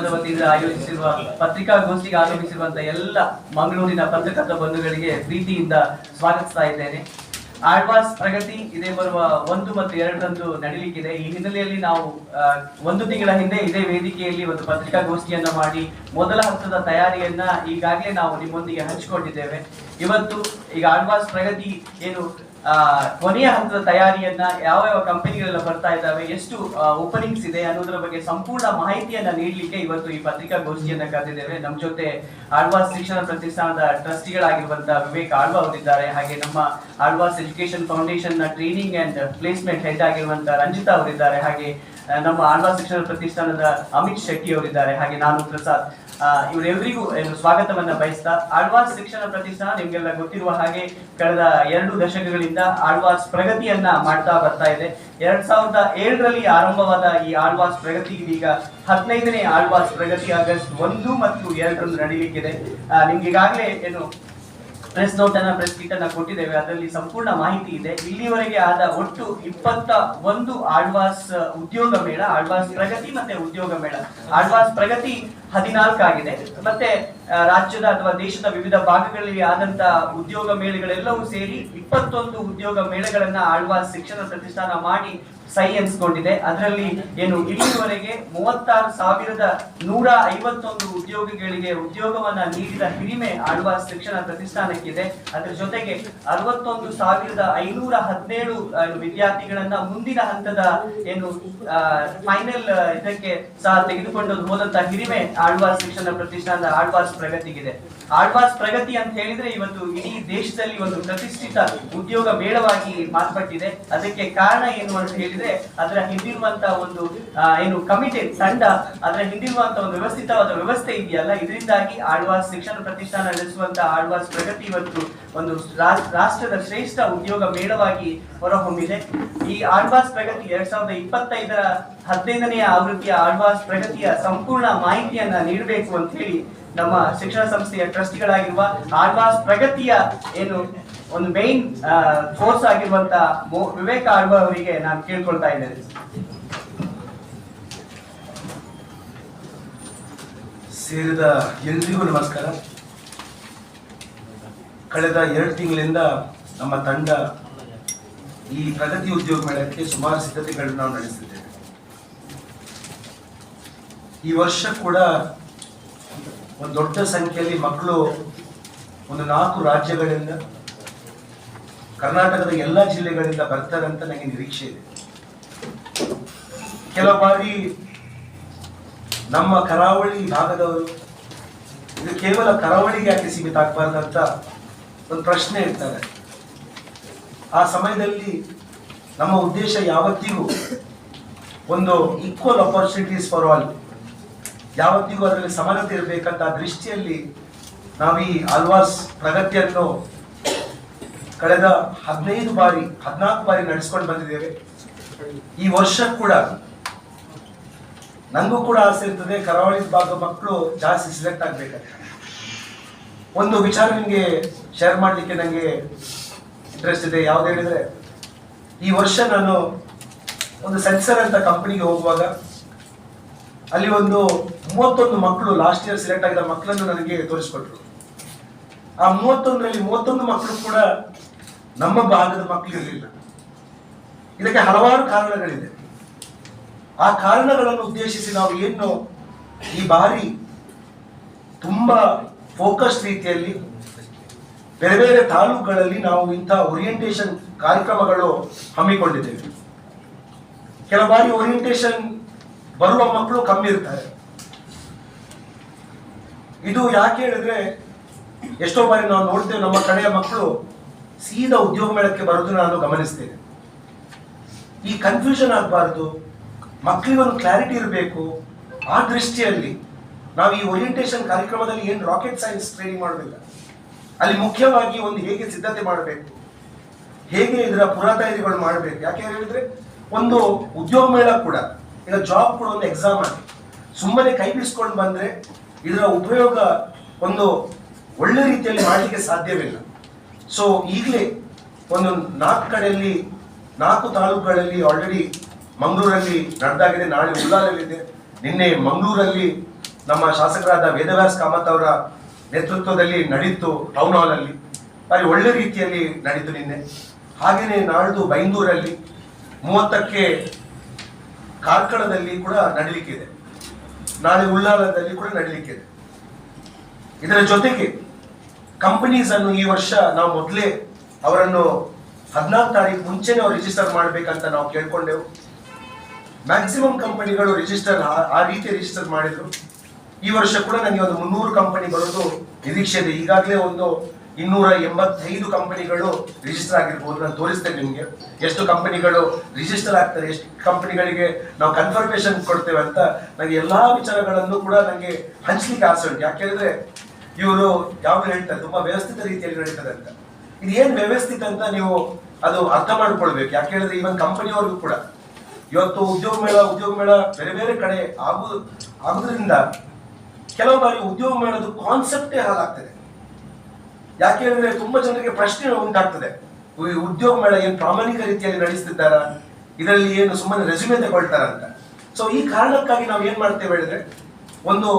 ವತಿಯಿಂದ ಆಯೋಜಿಸಿರುವ ಪತ್ರಿಕಾಗೋಷ್ಠಿಗೆ ಆಗಮಿಸಿರುವಂತಹ ಎಲ್ಲ ಮಂಗಳೂರಿನ ಪತ್ರಕರ್ತ ಬಂಧುಗಳಿಗೆ ಪ್ರೀತಿಯಿಂದ ಸ್ವಾಗತಿಸ್ತಾ ಇದ್ದೇನೆ. ಆಳ್ವಾಸ್ ಪ್ರಗತಿ ಇದೇ ಬರುವ ಒಂದು ಮತ್ತು ಎರಡರಂದು ನಡೀಲಿಕ್ಕಿದೆ. ಈ ಹಿನ್ನೆಲೆಯಲ್ಲಿ ನಾವು ಒಂದು ತಿಂಗಳ ಹಿಂದೆ ಇದೇ ವೇದಿಕೆಯಲ್ಲಿ ಒಂದು ಪತ್ರಿಕಾಗೋಷ್ಠಿಯನ್ನ ಮಾಡಿ ಮೊದಲ ಹಂತದ ತಯಾರಿಯನ್ನ ಈಗಾಗಲೇ ನಾವು ನಿಮ್ಮೊಂದಿಗೆ ಹಂಚಿಕೊಂಡಿದ್ದೇವೆ. ಇವತ್ತು ಈಗ ಆಳ್ವಾಸ್ ಪ್ರಗತಿ ಏನು ಕೊನೆಯ ಹಂತದ ತಯಾರಿಯನ್ನ ಯಾವ ಯಾವ ಕಂಪನಿಗಳೆಲ್ಲ ಬರ್ತಾ ಇದ್ದಾವೆ, ಎಷ್ಟು ಓಪನಿಂಗ್ಸ್ ಇದೆ ಅನ್ನೋದ್ರ ಬಗ್ಗೆ ಸಂಪೂರ್ಣ ಮಾಹಿತಿಯನ್ನ ನೀಡಲಿಕ್ಕೆ ಇವತ್ತು ಈ ಪತ್ರಿಕಾಗೋಷ್ಠಿಯನ್ನ ಕರೆದಿದ್ದೇವೆ. ನಮ್ಮ ಜೊತೆ ಆಳ್ವಾಸ್ ಶಿಕ್ಷಣ ಪ್ರತಿಷ್ಠಾನದ ಟ್ರಸ್ಟಿಗಳಾಗಿರುವಂತಹ ವಿವೇಕ್ ಆಳ್ವಾ ಅವರಿದ್ದಾರೆ. ಹಾಗೆ ನಮ್ಮ ಆಳ್ವಾಸ್ ಎಜುಕೇಶನ್ ಫೌಂಡೇಶನ್ನ ಟ್ರೈನಿಂಗ್ ಅಂಡ್ ಪ್ಲೇಸ್ಮೆಂಟ್ ಹೆಡ್ ಆಗಿರುವಂತಹ ರಂಜಿತಾ ಅವರಿದ್ದಾರೆ. ಹಾಗೆ ನಮ್ಮ ಆಳ್ವಾಸ್ ಶಿಕ್ಷಣ ಪ್ರತಿಷ್ಠಾನದ ಅಮಿತ್ ಶೆಟ್ಟಿ ಅವರಿದ್ದಾರೆ. ಹಾಗೆ ನಾನು ಪ್ರಸಾದ್. ಇವರೆಲ್ಲರಿಗೂ ಸ್ವಾಗತವನ್ನ ಬಯಸ್ತಾ, ಆಳ್ವಾಸ್ ಶಿಕ್ಷಣ ಪ್ರತಿಷ್ಠಾನ ನಿಮ್ಗೆಲ್ಲ ಗೊತ್ತಿರುವ ಹಾಗೆ ಕಳೆದ ಎರಡು ದಶಕಗಳಿಂದ ಆಳ್ವಾಸ್ ಪ್ರಗತಿಯನ್ನ ಮಾಡ್ತಾ ಬರ್ತಾ ಇದೆ. ಎರಡ್ ಸಾವಿರದ ಏಳರಲ್ಲಿ ಆರಂಭವಾದ ಈ ಆಳ್ವಾಸ್ ಪ್ರಗತಿ, ಇದೀಗ ಹದಿನೈದನೇ ಆಳ್ವಾಸ್ ಪ್ರಗತಿ, ಆಗಸ್ಟ್ ಒಂದು ಮತ್ತು ಎರಡರಂದು ನಡೀಲಿಕ್ಕಿದೆ. ನಿಮ್ಗೆ ಈಗಾಗಲೇ, ಏನು ಪ್ರೆಸ್ ನೋಟ್ ಅನ್ನ ಪ್ರೆಸ್ ಕಿಟ್ ಅನ್ನ ಕೊಟ್ಟಿದ್ದೇವೆ. ಅದರಲ್ಲಿ ಸಂಪೂರ್ಣ ಮಾಹಿತಿ ಇದೆ. ಇಲ್ಲಿವರೆಗೆ ಆದ ಒಟ್ಟು ಇಪ್ಪತ್ತ ಒಂದು ಆಳ್ವಾಸ್ ಉದ್ಯೋಗ ಮೇಳ ಆಳ್ವಾಸ್ ಪ್ರಗತಿ ಮತ್ತೆ ಉದ್ಯೋಗ ಮೇಳ. ಆಳ್ವಾಸ್ ಪ್ರಗತಿ ಹದಿನಾಲ್ಕು ಆಗಿದೆ. ಮತ್ತೆ ಆ, ರಾಜ್ಯದ ಅಥವಾ ದೇಶದ ವಿವಿಧ ಭಾಗಗಳಲ್ಲಿ ಆದಂತ ಉದ್ಯೋಗ ಮೇಳಗಳೆಲ್ಲವೂ ಸೇರಿ ಇಪ್ಪತ್ತೊಂದು ಉದ್ಯೋಗ ಮೇಳಗಳನ್ನ ಆಳ್ವಾಸ್ ಶಿಕ್ಷಣ ಪ್ರತಿಷ್ಠಾನ ಮಾಡಿ ಸೈ ಎನ್ಸ್ಕೊಂಡಿದೆ ಅದರಲ್ಲಿ ಏನು ಇಲ್ಲಿವರೆಗೆ ಮೂವತ್ತಾರು ಸಾವಿರದ ನೂರ ಐವತ್ತೊಂದು ಉದ್ಯೋಗಿಗಳಿಗೆ ಉದ್ಯೋಗವನ್ನ ನೀಡಿದ ಹಿರಿಮೆ ಆಳ್ವಾಸ್ ಶಿಕ್ಷಣ ಪ್ರತಿಷ್ಠಾನಕ್ಕಿದೆ. ಅದರ ಜೊತೆಗೆ ಅರವತ್ತೊಂದು ಸಾವಿರದ ಐನೂರ ಹದಿನೇಳು ವಿದ್ಯಾರ್ಥಿಗಳನ್ನ ಮುಂದಿನ ಹಂತದ ಏನು ಫೈನಲ್ ಇದಕ್ಕೆ ಸಹ ತೆಗೆದುಕೊಂಡು ಹೋದಂತಹ ಹಿರಿಮೆ ಆಳ್ವಾಸ್ ಶಿಕ್ಷಣ ಪ್ರತಿಷ್ಠಾನದ ಆಳ್ವಾಸ್ ಪ್ರಗತಿಗಿದೆ. ಆಳ್ವಾಸ್ ಪ್ರಗತಿ ಅಂತ ಹೇಳಿದ್ರೆ ಇವತ್ತು ಇಡೀ ದೇಶದಲ್ಲಿ ಒಂದು ಪ್ರತಿಷ್ಠಿತ ಉದ್ಯೋಗ ಮೇಳವಾಗಿ ಮಾರ್ಪಟ್ಟಿದೆ. ಅದಕ್ಕೆ ಕಾರಣ ಏನು ಅಂತ ಹೇಳಿದ್ರೆ, ಅದರ ಹಿಂದಿರುವಂತಹ ಒಂದು ಏನು ಕಮಿಟಿ ತಂಡ, ಅದರ ಹಿಂದಿರುವಂತಹ ಒಂದು ವ್ಯವಸ್ಥಿತವಾದ ವ್ಯವಸ್ಥೆ ಇದೆಯಲ್ಲ. ಇದರಿಂದಾಗಿ ಆಳ್ವಾಸ್ ಶಿಕ್ಷಣ ಪ್ರತಿಷ್ಠಾನ ನಡೆಸುವಂತ ಆಳ್ವಾಸ್ ಪ್ರಗತಿ ಇವತ್ತು ಒಂದು ರಾಷ್ಟ್ರದ ಶ್ರೇಷ್ಠ ಉದ್ಯೋಗ ಮೇಳವಾಗಿ ಹೊರಹೊಮ್ಮಿದೆ. ಈ ಆಳ್ವಾಸ್ ಪ್ರಗತಿ ಎರಡ್ ಸಾವಿರದ ಇಪ್ಪತ್ತೈದರ ಹದಿನೈದನೆಯ ಆವೃತ್ತಿಯ ಆಳ್ವಾಸ್ ಪ್ರಗತಿಯ ಸಂಪೂರ್ಣ ಮಾಹಿತಿಯನ್ನ ನೀಡಬೇಕು ಅಂತ ಹೇಳಿ ನಮ್ಮ ಶಿಕ್ಷಣ ಸಂಸ್ಥೆಯ ಟ್ರಸ್ಟಿಗಳಾಗಿರುವ ಆಳ್ವಾಸ್ ಪ್ರಗತಿಯ ಏನು ಒಂದು ಮೇನ್ ಫೋರ್ಸ್ ಆಗಿರುವಂತ ವಿವೇಕ ಆಳ್ವ ಅವರಿಗೆ ನಾನು ಕೇಳ್ಕೊಳ್ತಾ ಇದ್ದೇನೆ. ಸೇರಿದ ಎಲ್ರಿಗೂ ನಮಸ್ಕಾರ. ಕಳೆದ ಎರಡು ತಿಂಗಳಿಂದ ನಮ್ಮ ತಂಡ ಈ ಪ್ರಗತಿ ಉದ್ಯೋಗ ಮೇಳಕ್ಕೆ ಸುಮಾರು ಸಿದ್ಧತೆಗಳನ್ನು ನಾವು ನಡೆಸಿದ್ದೇವೆ. ಈ ವರ್ಷ ಕೂಡ ಒಂದು ದೊಡ್ಡ ಸಂಖ್ಯೆಯಲ್ಲಿ ಮಕ್ಕಳು ಒಂದು ನಾಲ್ಕು ರಾಜ್ಯಗಳಿಂದ ಕರ್ನಾಟಕದ ಎಲ್ಲ ಜಿಲ್ಲೆಗಳಿಂದ ಬರ್ತಾರೆ ಅಂತ ನನಗೆ ನಿರೀಕ್ಷೆ ಇದೆ. ಕೆಲ ಬಾರಿ ನಮ್ಮ ಕರಾವಳಿ ಭಾಗದವರು, ಇದು ಕೇವಲ ಕರಾವಳಿಗೆ ಯಾಕೆ ಸೀಮಿತ ಅಂತ ಒಂದು ಪ್ರಶ್ನೆ ಇರ್ತಾರೆ ಆ ಸಮಯದಲ್ಲಿ ನಮ್ಮ ಉದ್ದೇಶ ಯಾವತ್ತಿಗೂ ಒಂದು ಈಕ್ವಲ್ ಅಪರ್ಚುನಿಟೀಸ್ ಫಾರ್ ಆಲ್ ಯಾವತ್ತಿಗೂ ಅದರಲ್ಲಿ ಸಮಾನತೆ ಇರಬೇಕಂತ ದೃಷ್ಟಿಯಲ್ಲಿ ನಾವು ಈ ಆಲ್ವಾಸ್ ಪ್ರಗತಿಯನ್ನು ಕಳೆದ ಹದಿನೈದು ಬಾರಿ, ಹದಿನಾಲ್ಕು ಬಾರಿ ನಡೆಸ್ಕೊಂಡು ಬಂದಿದ್ದೇವೆ. ಈ ವರ್ಷ ಕೂಡ ನನಗೂ ಕೂಡ ಆಸೆ ಇರ್ತದೆ, ಕರಾವಳಿ ಭಾಗದ ಮಕ್ಕಳು ಜಾಸ್ತಿ ಸಿಲೆಕ್ಟ್ ಆಗ್ಬೇಕಂತ. ಒಂದು ವಿಚಾರ ನಿಮಗೆ ಶೇರ್ ಮಾಡಲಿಕ್ಕೆ ನನಗೆ ಇಂಟ್ರೆಸ್ಟ್ ಇದೆ. ಯಾವ್ದು ಹೇಳಿದ್ರೆ, ಈ ವರ್ಷ ನಾನು ಒಂದು ಸೆನ್ಸರ್ ಅಂತ ಕಂಪನಿಗೆ ಹೋಗುವಾಗ ಅಲ್ಲಿ ಒಂದು ಮೂವತ್ತೊಂದು ಮಕ್ಕಳು ಲಾಸ್ಟ್ ಇಯರ್ ಸೆಲೆಕ್ಟ್ ಆಗಿದ್ದ ಮಕ್ಕಳನ್ನು ನನಗೆ ತೋರಿಸ್ಕೊಟ್ರು. ಆ ಮೂವತ್ತೊಂದರಲ್ಲಿ ಮೂವತ್ತೊಂದು ಮಕ್ಕಳು ಕೂಡ ನಮ್ಮ ಭಾಗದ ಮಕ್ಕಳು ಇರಲಿಲ್ಲ. ಇದಕ್ಕೆ ಹಲವಾರು ಕಾರಣಗಳಿದೆ. ಆ ಕಾರಣಗಳನ್ನು ಉದ್ದೇಶಿಸಿ ನಾವು ಏನು ಈ ಬಾರಿ ತುಂಬಾ ಫೋಕಸ್ ರೀತಿಯಲ್ಲಿ ಬೇರೆ ಬೇರೆ ತಾಲೂಕುಗಳಲ್ಲಿ ನಾವು ಇಂಥ ಓರಿಯಂಟೇಷನ್ ಕಾರ್ಯಕ್ರಮಗಳು ಹಮ್ಮಿಕೊಂಡಿದ್ದೇವೆ. ಕೆಲವು ಬಾರಿ ಓರಿಯಂಟೇಷನ್ ಬರುವ ಮಕ್ಕಳು ಕಮ್ಮಿ ಇರ್ತಾರೆ. ಇದು ಯಾಕೆ ಹೇಳಿದ್ರೆ, ಎಷ್ಟೋ ಬಾರಿ ನಾವು ನೋಡ್ತೇವೆ ನಮ್ಮ ಕಡೆಯ ಮಕ್ಕಳು ಸೀದಾ ಉದ್ಯೋಗ ಮೇಳಕ್ಕೆ ಬರೋದನ್ನ ನಾನು ಗಮನಿಸ್ತೇನೆ ಈ ಕನ್ಫ್ಯೂಷನ್ ಆಗಬಾರ್ದು, ಮಕ್ಕಳಿಗೆ ಒಂದು ಕ್ಲಾರಿಟಿ ಇರಬೇಕು. ಆ ದೃಷ್ಟಿಯಲ್ಲಿ ನಾವು ಈ ಓರಿಯಂಟೇಷನ್ ಕಾರ್ಯಕ್ರಮದಲ್ಲಿ ಏನು ರಾಕೆಟ್ ಸೈನ್ಸ್ ಟ್ರೈನಿಂಗ್ ಮಾಡಲಿಲ್ಲ? ಅಲ್ಲಿ ಮುಖ್ಯವಾಗಿ ಒಂದು ಹೇಗೆ ಸಿದ್ಧತೆ ಮಾಡಬೇಕು? ಹೇಗೆ ಇದರ ಪುರಾತೈರಿಗಳು ಮಾಡಬೇಕು? ಯಾಕೆ ಹೇಳಿದ್ರೆ, ಒಂದು ಉದ್ಯೋಗ ಮೇಳ ಕೂಡ ಈಗ ಜಾಬ್ ಕೂಡ ಒಂದು ಎಕ್ಸಾಮ್ ಆಗಿ ಸುಮ್ಮನೆ ಕೈ ಬಿಡಿಸ್ಕೊಂಡು ಬಂದ್ರೆ ಇದರ ಉಪಯೋಗ ಒಂದು ಒಳ್ಳೆ ರೀತಿಯಲ್ಲಿ ಮಾಡಲಿಕ್ಕೆ ಸಾಧ್ಯವಿಲ್ಲ. ಸೊ ಈಗಲೇ ಒಂದು ನಾಲ್ಕು ಕಡೆಯಲ್ಲಿ, ನಾಲ್ಕು ತಾಲೂಕುಗಳಲ್ಲಿ ಆಲ್ರೆಡಿ ಮಂಗಳೂರಲ್ಲಿ ನಡೆದಾಗಿದೆ. ನಾಳೆ ಉಳ್ಳಾಲಲ್ಲಿದೆ. ನಿನ್ನೆ ಮಂಗಳೂರಲ್ಲಿ ನಮ್ಮ ಶಾಸಕರಾದ ವೇದವ್ಯಾಸ್ ಕಾಮತ್ ಅವರ ನೇತೃತ್ವದಲ್ಲಿ ನಡೀತು ಟೌನ್ ಹಾಲ್ ಅಲ್ಲಿ. ಒಳ್ಳೆ ರೀತಿಯಲ್ಲಿ ನಡೀತು ನಿನ್ನೆ. ಹಾಗೆಯೇ ನಾಳ್ದು ಬೈಂದೂರಲ್ಲಿ ಮೂವತ್ತಕ್ಕೆ ಕಾರ್ಕಳದಲ್ಲಿ ಕೂಡ ನಡೀಲಿಕ್ಕಿದೆ ನಾಳೆ ಉಳ್ಳಾಲದಲ್ಲಿ ಕೂಡ ನಡೀಲಿಕ್ಕಿದೆ ಇದರ ಜೊತೆಗೆ ಕಂಪನೀಸ್ ಅನ್ನು ಈ ವರ್ಷ ನಾವು ಮೊದಲೇ ಅವರನ್ನು ಹದಿನಾಲ್ಕು ತಾರೀಕು ಮುಂಚೆನೇ ಅವ್ರು ರಿಜಿಸ್ಟರ್ ಮಾಡಬೇಕಂತ ನಾವು ಕೇಳ್ಕೊಂಡೆವು. ಮ್ಯಾಕ್ಸಿಮಮ್ ಕಂಪನಿಗಳು ರಿಜಿಸ್ಟರ್ ಆ ರೀತಿ ರಿಜಿಸ್ಟರ್ ಮಾಡಿದ್ರು. ಈ ವರ್ಷ ಕೂಡ ನನಗೆ ಒಂದು ಮುನ್ನೂರು ಕಂಪನಿ ಬರೋದು ನಿರೀಕ್ಷೆ ಇದೆ ಈಗಾಗಲೇ ಒಂದು ಇನ್ನೂರ ಎಂಬತ್ತೈದು ಕಂಪನಿಗಳು ರಿಜಿಸ್ಟರ್ ಆಗಿರ್ಬೋದು. ನಾನು ತೋರಿಸ್ತೇನೆ ನಿಮಗೆ. ಎಷ್ಟು ಕಂಪನಿಗಳು ರಿಜಿಸ್ಟರ್ ಆಗ್ತಾರೆ, ಎಷ್ಟು ಕಂಪನಿಗಳಿಗೆ ನಾವು ಕನ್ಫರ್ಮೇಶನ್ ಕೊಡ್ತೇವೆ ಅಂತ ನನಗೆ ಎಲ್ಲ ವಿಚಾರಗಳನ್ನು ಕೂಡ ನನಗೆ ಹಂಚಲಿಕ್ಕೆ ಆಸೆ ಉಂಟು. ಯಾಕೆ ಹೇಳಿದ್ರೆ ಇವರು ಯಾವಾಗ ಹೇಳ್ತಾರೆ, ತುಂಬಾ ವ್ಯವಸ್ಥಿತ ರೀತಿಯಲ್ಲಿ ನಡೀತದೆ ಅಂತ. ಇದು ಏನು ವ್ಯವಸ್ಥಿತ ಅಂತ ನೀವು ಅದು ಅರ್ಥ ಮಾಡ್ಕೊಳ್ಬೇಕು. ಯಾಕೆ ಹೇಳಿದ್ರೆ ಇವನ್ ಕಂಪನಿಯವ್ರಿಗೂ ಕೂಡ. ಇವತ್ತು ಉದ್ಯೋಗ ಮೇಳ ಉದ್ಯೋಗ ಮೇಳ ಬೇರೆ ಬೇರೆ ಕಡೆ ಆಗುದು ಆಗುದ್ರಿಂದ ಕೆಲವು ಬಾರಿ ಉದ್ಯೋಗ ಮೇಳದ ಕಾನ್ಸೆಪ್ಟೇ ಹಾಳಾಗ್ತದೆ. ಯಾಕೆ ಹೇಳಿದ್ರೆ ತುಂಬಾ ಜನರಿಗೆ ಪ್ರಶ್ನೆ ಉಂಟಾಗ್ತದೆ. ಈ ಉದ್ಯೋಗ ಮೇಳ ಏನು ಪ್ರಾಮಾಣಿಕ ರೀತಿಯಲ್ಲಿ ನಡೆಸ್ತಿದ್ದಾರ? ಇದರಲ್ಲಿ ಏನು ಸುಮ್ಮನೆ ರೆಸ್ಯೂಮೆ ತಗೊಳ್ತಾರ ಅಂತ ಸೊ ಈ ಕಾರಣಕ್ಕಾಗಿ ನಾವು ಏನ್ ಮಾಡ್ತೇವೆ ಹೇಳಿದ್ರೆ, ಒಂದು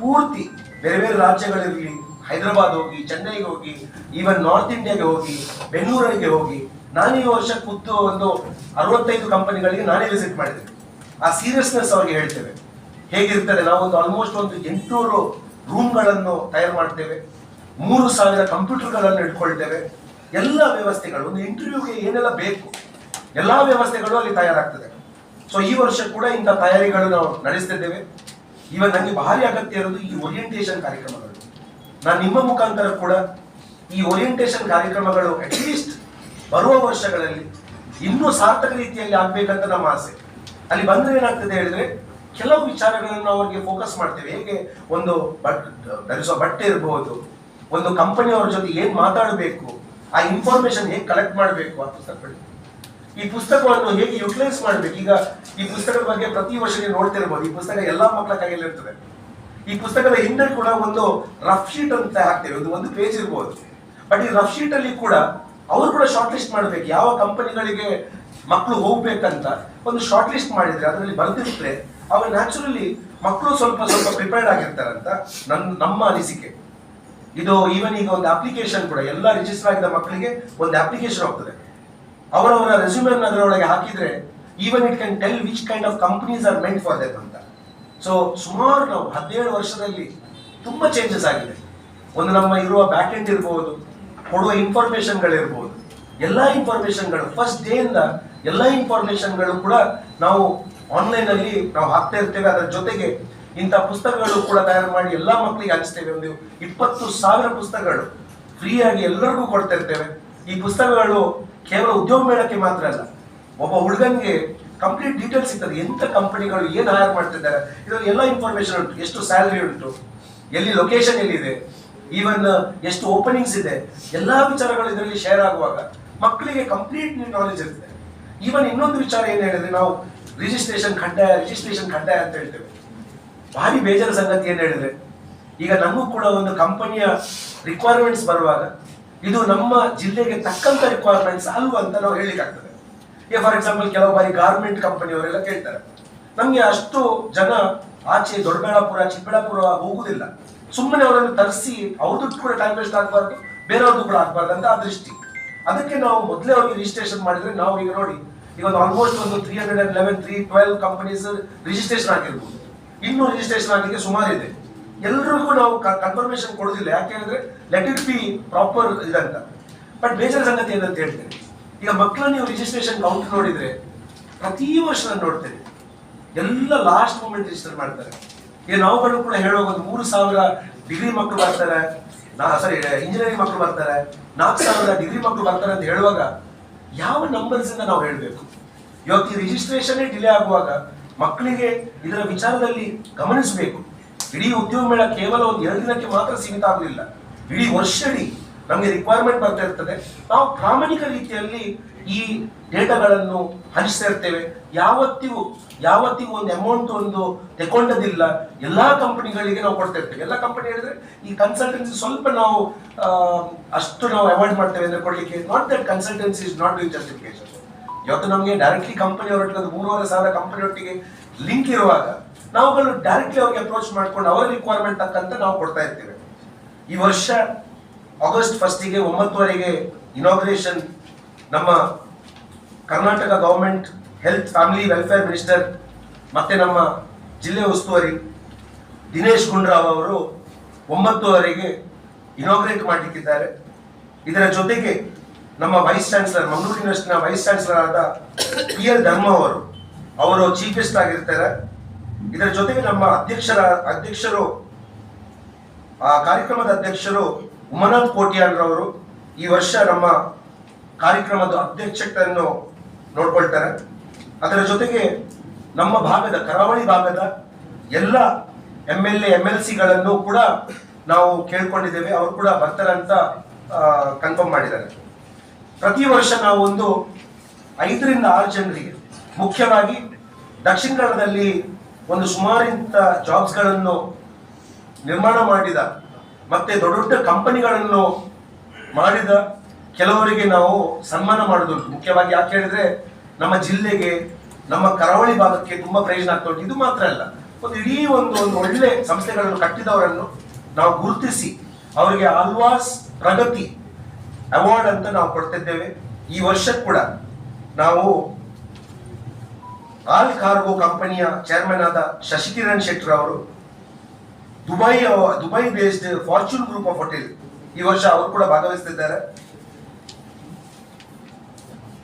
ಪೂರ್ತಿ ಬೇರೆ ಬೇರೆ ರಾಜ್ಯಗಳಿರಲಿ, ಹೈದರಾಬಾದ್ ಹೋಗಿ, ಚೆನ್ನೈಗೆ ಹೋಗಿ ಈವನ್ ನಾರ್ತ್ ಇಂಡಿಯಾಗೆ ಹೋಗಿ ಬೆಂಗಳೂರಿಗೆ ಹೋಗಿ, ನಾನು ಈ ವರ್ಷ ಖುದ್ದು ಒಂದು ಅರವತ್ತೈದು ಕಂಪನಿಗಳಿಗೆ ನಾನೇ ವಿಸಿಟ್ ಮಾಡಿದ್ದೇನೆ ಆ ಸೀರಿಯಸ್ನೆಸ್ ಅವ್ರಿಗೆ ಹೇಳ್ತೇವೆ. ಹೇಗಿರ್ತದೆ? ನಾವು ಒಂದು ಆಲ್ಮೋಸ್ಟ್ ಒಂದು ಎಂಟುನೂರು ರೂಮ್ಗಳನ್ನು ತಯಾರು ಮಾಡ್ತೇವೆ. ಮೂರು ಸಾವಿರ ಕಂಪ್ಯೂಟರ್ಗಳನ್ನು ಇಟ್ಕೊಳ್ತೇವೆ. ಎಲ್ಲ ವ್ಯವಸ್ಥೆಗಳು, ಒಂದು ಇಂಟರ್ವ್ಯೂಗೆ ಏನೆಲ್ಲ ಬೇಕು, ಎಲ್ಲ ವ್ಯವಸ್ಥೆಗಳು ಅಲ್ಲಿ ತಯಾರಾಗ್ತದೆ. ಸೊ ಈ ವರ್ಷ ಕೂಡ ಇಂಥ ತಯಾರಿಗಳು ನಾವು ನಡೆಸ್ತಿದ್ದೇವೆ. ಇವಾಗ ನನಗೆ ಭಾರಿ ಅಗತ್ಯ ಇರೋದು ಈ ಓರಿಯೆಂಟೇಷನ್ ಕಾರ್ಯಕ್ರಮಗಳು. ನಾನು ನಿಮ್ಮ ಮುಖಾಂತರ ಕೂಡ ಈ ಓರಿಯೆಂಟೇಷನ್ ಕಾರ್ಯಕ್ರಮಗಳು ಅಟ್ಲೀಸ್ಟ್ ಬರುವ ವರ್ಷಗಳಲ್ಲಿ ಇನ್ನೂ ಸಾರ್ಥಕ ರೀತಿಯಲ್ಲಿ ಆಗ್ಬೇಕಂತ ನಮ್ಮ ಆಸೆ. ಅಲ್ಲಿ ಬಂದ್ರೆ ಏನಾಗ್ತದೆ ಹೇಳಿದ್ರೆ ಕೆಲವು ವಿಚಾರಗಳನ್ನು ಅವರಿಗೆ ಫೋಕಸ್ ಮಾಡ್ತೇವೆ. ಹೇಗೆ ಒಂದು ಬಟ್, ಧರಿಸುವ ಬಟ್ಟೆ ಇರಬಹುದು ಒಂದು ಕಂಪನಿಯವರ ಜೊತೆ ಏನ್ ಮಾತಾಡಬೇಕು, ಆ ಇನ್ಫಾರ್ಮೇಶನ್ ಹೇಗೆ ಕಲೆಕ್ಟ್ ಮಾಡಬೇಕು ಆ ಪುಸ್ತಕಗಳು. ಈ ಪುಸ್ತಕವನ್ನು ಹೇಗೆ ಯುಟಿಲೈಸ್ ಮಾಡ್ಬೇಕು? ಈಗ ಈ ಪುಸ್ತಕದ ಬಗ್ಗೆ ಪ್ರತಿ ವರ್ಷ ನೀವು ನೋಡ್ತಿರ್ಬೋದು, ಈ ಪುಸ್ತಕ ಎಲ್ಲಾ ಮಕ್ಕಳ ಕೈಯಲ್ಲಿ ಇರ್ತದೆ. ಈ ಪುಸ್ತಕದ ಹಿಂದೆ ಕೂಡ ಒಂದು ರಫ್ ಶೀಟ್ ಅಂತ ಹಾಕ್ತೇವೆ, ಒಂದು ಒಂದು ಪೇಜ್ ಇರ್ಬೋದು. ಬಟ್ ಈ ರಫ್ ಶೀಟ್ ಅಲ್ಲಿ ಕೂಡ ಅವರು ಕೂಡ ಶಾರ್ಟ್ ಲಿಸ್ಟ್ ಮಾಡ್ಬೇಕು, ಯಾವ ಕಂಪನಿಗಳಿಗೆ ಮಕ್ಕಳು ಹೋಗ್ಬೇಕಂತ ಒಂದು ಶಾರ್ಟ್ ಲಿಸ್ಟ್ ಮಾಡಿದ್ರೆ, ಅದರಲ್ಲಿ ಬರ್ದಿರ್ತಾರೆ ಅವಾಗ ನ್ಯಾಚುರಲಿ ಮಕ್ಕಳು ಸ್ವಲ್ಪ ಸ್ವಲ್ಪ ಪ್ರಿಪೇರ್ಡ್ ಆಗಿರ್ತಾರಂತ ನನ್ನ ನಮ್ಮ ಅನಿಸಿಕೆ. ಇದು ಈವನ್ ಈಗ ಒಂದು ಅಪ್ಲಿಕೇಶನ್ ಕೂಡ ಎಲ್ಲ ರಿಜಿಸ್ಟರ್ ಆಗಿದ್ದ ಮಕ್ಕಳಿಗೆ ಒಂದು ಅಪ್ಲಿಕೇಶನ್ ಹೋಗ್ತದೆ ಅವರವರ ರೆಸ್ಯೂಮನ್ ಅದರೊಳಗೆ ಹಾಕಿದ್ರೆ even it can tell which kind of companies are meant for that ಅಂತ. ಸೊ ಸುಮಾರು ನಾವು ಹದಿನೇಳು ವರ್ಷದಲ್ಲಿ ತುಂಬಾ ಚೇಂಜಸ್ ಆಗಿದೆ. ಒಂದು ನಮ್ಮ ಇರುವ ಬ್ಯಾಕ್ ಎಂಡ್ ಇರ್ಬೋದು, ಕೊಡುವ ಇನ್ಫಾರ್ಮೇಶನ್ಗಳಿರ್ಬೋದು ಎಲ್ಲ ಇನ್ಫಾರ್ಮೇಶನ್ಗಳು ಫಸ್ಟ್ ಡೇ ಇಂದ ಎಲ್ಲ ಇನ್ಫಾರ್ಮೇಶನ್ಗಳು ಕೂಡ ನಾವು ಆನ್ಲೈನ್ ಅಲ್ಲಿ ನಾವು ಹಾಕ್ತಾ ಇರ್ತೇವೆ. ಅದರ ಜೊತೆಗೆ ಇಂಥ ಪುಸ್ತಕಗಳು ಕೂಡ ತಯಾರು ಮಾಡಿ ಎಲ್ಲ ಮಕ್ಕಳಿಗೆ ಹಂಚ್ತೇವೆ. ಒಂದು ಇಪ್ಪತ್ತು ಸಾವಿರ ಪುಸ್ತಕಗಳು ಫ್ರೀಯಾಗಿ ಎಲ್ಲರಿಗೂ ಕೊಡ್ತಾ ಇರ್ತೇವೆ ಈ ಪುಸ್ತಕಗಳು ಕೇವಲ ಉದ್ಯೋಗ ಮೇಳಕ್ಕೆ ಮಾತ್ರ ಅಲ್ಲ, ಒಬ್ಬ ಹುಡುಗನ್ಗೆ ಕಂಪ್ಲೀಟ್ ಡೀಟೇಲ್ಸ್ ಸಿಗ್ತದೆ. ಎಂತ ಕಂಪನಿಗಳು ಏನು ಹೈರ್ ಮಾಡ್ತಿದ್ದಾರೆ, ಇದರಲ್ಲಿ ಎಲ್ಲ ಇನ್ಫಾರ್ಮೇಶನ್ ಉಂಟು. ಎಷ್ಟು ಸ್ಯಾಲರಿ ಉಂಟು, ಎಲ್ಲಿ ಲೊಕೇಶನ್ ಎಲ್ಲಿದೆ ಈವನ್ ಎಷ್ಟು ಓಪನಿಂಗ್ಸ್ ಇದೆ, ಎಲ್ಲಾ ವಿಚಾರಗಳು ಇದರಲ್ಲಿ ಶೇರ್ ಆಗುವಾಗ ಮಕ್ಕಳಿಗೆ ಕಂಪ್ಲೀಟ್ ನಾಲೆಜ್ ಇರ್ತದೆ ಈವನ್ ಇನ್ನೊಂದು ವಿಚಾರ ಏನು ಹೇಳಿದ್ರೆ, ನಾವು ರಿಜಿಸ್ಟ್ರೇಷನ್ ಕಡ್ಡಾಯ ರಿಜಿಸ್ಟ್ರೇಷನ್ ಕಡ್ಡಾಯ ಅಂತ ಹೇಳ್ತೇವೆ. ಭಾರಿ ಬೇಜಾರ ಸಂಗತಿ ಏನು ಹೇಳಿದ್ರೆ, ಈಗ ನಮಗೂ ಕೂಡ ಒಂದು ಕಂಪನಿಯ ರಿಕ್ವೈರ್ಮೆಂಟ್ಸ್ ಬರುವಾಗ ಇದು ನಮ್ಮ ಜಿಲ್ಲೆಗೆ ತಕ್ಕಂತ ರಿಕ್ವೈರ್ಮೆಂಟ್ಸ್ ಅಲ್ವಾ ಅಂತ ನಾವು ಹೇಳಿಕ್ಕಾಗ್ತದೆ ಈಗ ಫಾರ್ ಎಕ್ಸಾಂಪಲ್ ಕೆಲವು ಬಾರಿ ಗಾರ್ಮೆಂಟ್ ಕಂಪನಿಯವರೆಲ್ಲ ಕೇಳ್ತಾರೆ ನಮಗೆ ಅಷ್ಟು ಜನ ಆಚೆ ದೊಡ್ಡಬಳ್ಳಾಪುರ, ಚಿಕ್ಕಬಳ್ಳಾಪುರ ಹೋಗುದಿಲ್ಲ. ಸುಮ್ಮನೆ ಅವರನ್ನು ತರಿಸಿ ಅವ್ರದ್ದು ಕೂಡ ಟೈಮ್ ವೇಸ್ಟ್ ಆಗಬಾರ್ದು ಬೇರೆಯವ್ರದ್ದು ಕೂಡ ಆಗಬಾರ್ದು ಅಂತ ಆ ದೃಷ್ಟಿ. ಅದಕ್ಕೆ ನಾವು ಮೊದಲೇ ಅವ್ರಿಗೆ ರಿಜಿಸ್ಟ್ರೇಷನ್ ಮಾಡಿದ್ರೆ ನಾವು ಈಗ ನೋಡಿ, ಈಗ ಒಂದು ಆಲ್ಮೋಸ್ಟ್ ಒಂದು three hundred and eleven three twelve companies registration ಆಗಿರ್ಬೋದು. ಇನ್ನೂ ರಿಜಿಸ್ಟ್ರೇಷನ್ ಆಗಲಿಕ್ಕೆ ಸುಮಾರು ಇದೆ. ಎಲ್ರಿಗೂ ನಾವು ಕನ್ಫರ್ಮೇಶನ್ ಕೊಡೋದಿಲ್ಲ. ಯಾಕೆ ಅಂದ್ರೆ ಲೆಟ್ ಇಟ್ ಬಿ ಪ್ರಾಪರ್ ಇದಂತ. ಬಟ್ ಬೇಜಾರ ಸಂಗತಿ ಏನಂತ ಹೇಳ್ತೇನೆ. ಈಗ ಮಕ್ಕಳು ನೀವು ರಿಜಿಸ್ಟ್ರೇಷನ್ ಕೌಂಟ್ ನೋಡಿದ್ರೆ ಪ್ರತಿ ವರ್ಷ ನಾನು ನೋಡ್ತೇನೆ. ಎಲ್ಲ ಲಾಸ್ಟ್ ಮೂಮೆಂಟ್ ರಿಜಿಸ್ಟರ್ ಮಾಡ್ತಾರೆ. ಈಗ ನಾವುಗಳು ಕೂಡ ಹೇಳುವಾಗ ಒಂದು ಮೂರು ಸಾವಿರ ಡಿಗ್ರಿ ಮಕ್ಕಳು ಬರ್ತಾರೆ. ನಾ ಸಾರಿ ಇಂಜಿನಿಯರಿಂಗ್ ಮಕ್ಕಳು ಬರ್ತಾರೆ. ನಾಲ್ಕು ಸಾವಿರ ಡಿಗ್ರಿ ಮಕ್ಕಳು ಬರ್ತಾರೆ ಅಂತ ಹೇಳುವಾಗ ಯಾವ ನಂಬರ್ಸ್ ಇಂದ ನಾವು ಹೇಳಬೇಕು? ಇವತ್ತು ಈ ರಿಜಿಸ್ಟ್ರೇಷನ್ ಡಿಲೇ ಆಗುವಾಗ ಮಕ್ಕಳಿಗೆ ಇದರ ವಿಚಾರದಲ್ಲಿ ಗಮನಿಸಬೇಕು. ಇಡೀ ಉದ್ಯೋಗ ಮೇಳ ಕೇವಲ ಒಂದು ಎರಡು ದಿನಕ್ಕೆ ಮಾತ್ರ ಸೀಮಿತ ಆಗಲಿಲ್ಲ. ಇಡೀ ವರ್ಷಡಿ ನಮಗೆ ರಿಕ್ವೈರ್ಮೆಂಟ್ ಬರ್ತಾ ಇರ್ತದೆ. ನಾವು ಪ್ರಾಮಾಣಿಕ ರೀತಿಯಲ್ಲಿ ಈ ಡೇಟಾಗಳನ್ನು ಹಂಚ್ತಾ ಇರ್ತೇವೆ. ಯಾವತ್ತಿಗೂ ಯಾವತ್ತಿಗೂ ಒಂದು ಅಮೌಂಟ್ ಒಂದು ತಗೊಂಡದಿಲ್ಲ ಎಲ್ಲಾ ಕಂಪನಿಗಳಿಗೆ ನಾವು ಕೊಡ್ತಾ ಇರ್ತೇವೆ. ಎಲ್ಲ ಕಂಪನಿ ಹೇಳಿದ್ರೆ ಈ ಕನ್ಸಲ್ಟೆನ್ಸಿ ಸ್ವಲ್ಪ ನಾವು ಅಷ್ಟು ನಾವು ಅವಾಯ್ಡ್ ಮಾಡ್ತೇವೆ ಅಂದ್ರೆ ಕೊಡ್ಲಿಕ್ಕೆ. Not that consultancy is not doing justification ಇವತ್ತು ನಮಗೆ ಡೈರೆಕ್ಟ್ಲಿ ಕಂಪನಿ ಅವರೊಟ್ಟಿಗೆ ಒಂದು ಮೂರುವರೆ ಸಾವಿರ ಕಂಪನಿ ಒಟ್ಟಿಗೆ ಲಿಂಕ್ ಇರುವಾಗ ನಾವುಗಳು ಡೈರೆಕ್ಟ್ಲಿ ಅವ್ರಿಗೆ ಅಪ್ರೋಚ್ ಮಾಡ್ಕೊಂಡು ಅವರ ರಿಕ್ವೈರ್ಮೆಂಟ್ ತಕ್ಕಂತೆ ನಾವು ಕೊಡ್ತಾ ಇರ್ತೇವೆ. ಈ ವರ್ಷ ಆಗಸ್ಟ್ ಫಸ್ಟಿಗೆ ಒಂಬತ್ತುವರೆಗೆ ಇನಾಗ್ರೇಷನ್ ನಮ್ಮ Karnataka government health family welfare minister ಮತ್ತೆ ನಮ್ಮ ಜಿಲ್ಲೆ ಉಸ್ತುವಾರಿ ದಿನೇಶ್ ಗುಂಡ್ರಾವ್ ಅವರು ಒಂಬತ್ತುವರೆಗೆ ಇನಾಗ್ರೇಟ್ ಮಾಡಲಿಕ್ಕಿದ್ದಾರೆ. ಇದರ ಜೊತೆಗೆ ನಮ್ಮ ವೈಸ್ ಚಾನ್ಸಲರ್ ಮಂಗಳೂರು ಯೂನಿವರ್ಸಿಟಿನ ವೈಸ್ ಚಾನ್ಸಲರ್ ಆದ ಪಿ ಎಲ್ ಧರ್ಮ ಅವರು ಅವರು ಚೀಫ್ ಗೆಸ್ಟ್ ಆಗಿರ್ತಾರೆ. ಇದರ ಜೊತೆಗೆ ನಮ್ಮ ಅಧ್ಯಕ್ಷರ, ಅಧ್ಯಕ್ಷರು, ಆ ಕಾರ್ಯಕ್ರಮದ ಅಧ್ಯಕ್ಷರು ಉಮನಾಥ್ ಕೋಟ್ಯಾನ್ ರವರು ಈ ವರ್ಷ ನಮ್ಮ ಕಾರ್ಯಕ್ರಮದ ಅಧ್ಯಕ್ಷತೆಯನ್ನು ನೋಡ್ಕೊಳ್ತಾರೆ. ಅದರ ಜೊತೆಗೆ ನಮ್ಮ ಭಾಗದ, ಕರಾವಳಿ ಭಾಗದ ಎಲ್ಲ M L A M L ಸಿಗಳನ್ನು ಕೂಡ ನಾವು ಕೇಳ್ಕೊಂಡಿದ್ದೇವೆ. ಅವರು ಕೂಡ ಬರ್ತಾರೆ ಅಂತ ಕನ್ಫರ್ಮ್ ಮಾಡಿದ್ದಾರೆ. ಪ್ರತಿ ವರ್ಷ ನಾವು ಒಂದು ಐದರಿಂದ ಆರು ಜನರಿಗೆ, ಮುಖ್ಯವಾಗಿ ದಕ್ಷಿಣ ಕನ್ನಡದಲ್ಲಿ ಒಂದು ಸುಮಾರಿಂತ ಜಾಬ್ಸ್ಗಳನ್ನು ನಿರ್ಮಾಣ ಮಾಡಿದ ಮತ್ತೆ ದೊಡ್ಡ ದೊಡ್ಡ ಕಂಪನಿಗಳನ್ನು ಮಾಡಿದ ಕೆಲವರಿಗೆ ನಾವು ಸನ್ಮಾನ ಮಾಡೋದುಂಟು ಮುಖ್ಯವಾಗಿ ಯಾಕೆ ಹೇಳಿದ್ರೆ ನಮ್ಮ ಜಿಲ್ಲೆಗೆ, ನಮ್ಮ ಕರಾವಳಿ ಭಾಗಕ್ಕೆ ತುಂಬಾ ಪ್ರಯೋಜನ ಆಗ್ತಾ ಉಂಟು. ಇದು ಮಾತ್ರ ಅಲ್ಲ, ಒಂದು ಇಡೀ ಒಂದು ಒಂದು ಒಳ್ಳೆ ಸಂಸ್ಥೆಗಳನ್ನು ಕಟ್ಟಿದವರನ್ನು ನಾವು ಗುರುತಿಸಿ, ಅವರಿಗೆ ಆಲ್ವಾಸ್ ಪ್ರಗತಿ ಅವಾರ್ಡ್ ಅಂತ ನಾವು ಕೊಡ್ತಿದ್ದೇವೆ. ಈ ವರ್ಷ ಕೂಡ ನಾವು ಆಲ್ ಕಾರ್ಗೋ ಕಂಪನಿಯ ಚೇರ್ಮನ್ ಆದ ಶಶಿಕಿರಣ್ ಶೆಟ್ಟರ್ ಅವರು Dubai Dubai based Fortune Group of hotel ಈ ವರ್ಷ ಅವರು ಕೂಡ ಭಾಗವಹಿಸ್ತಿದ್ದಾರೆ.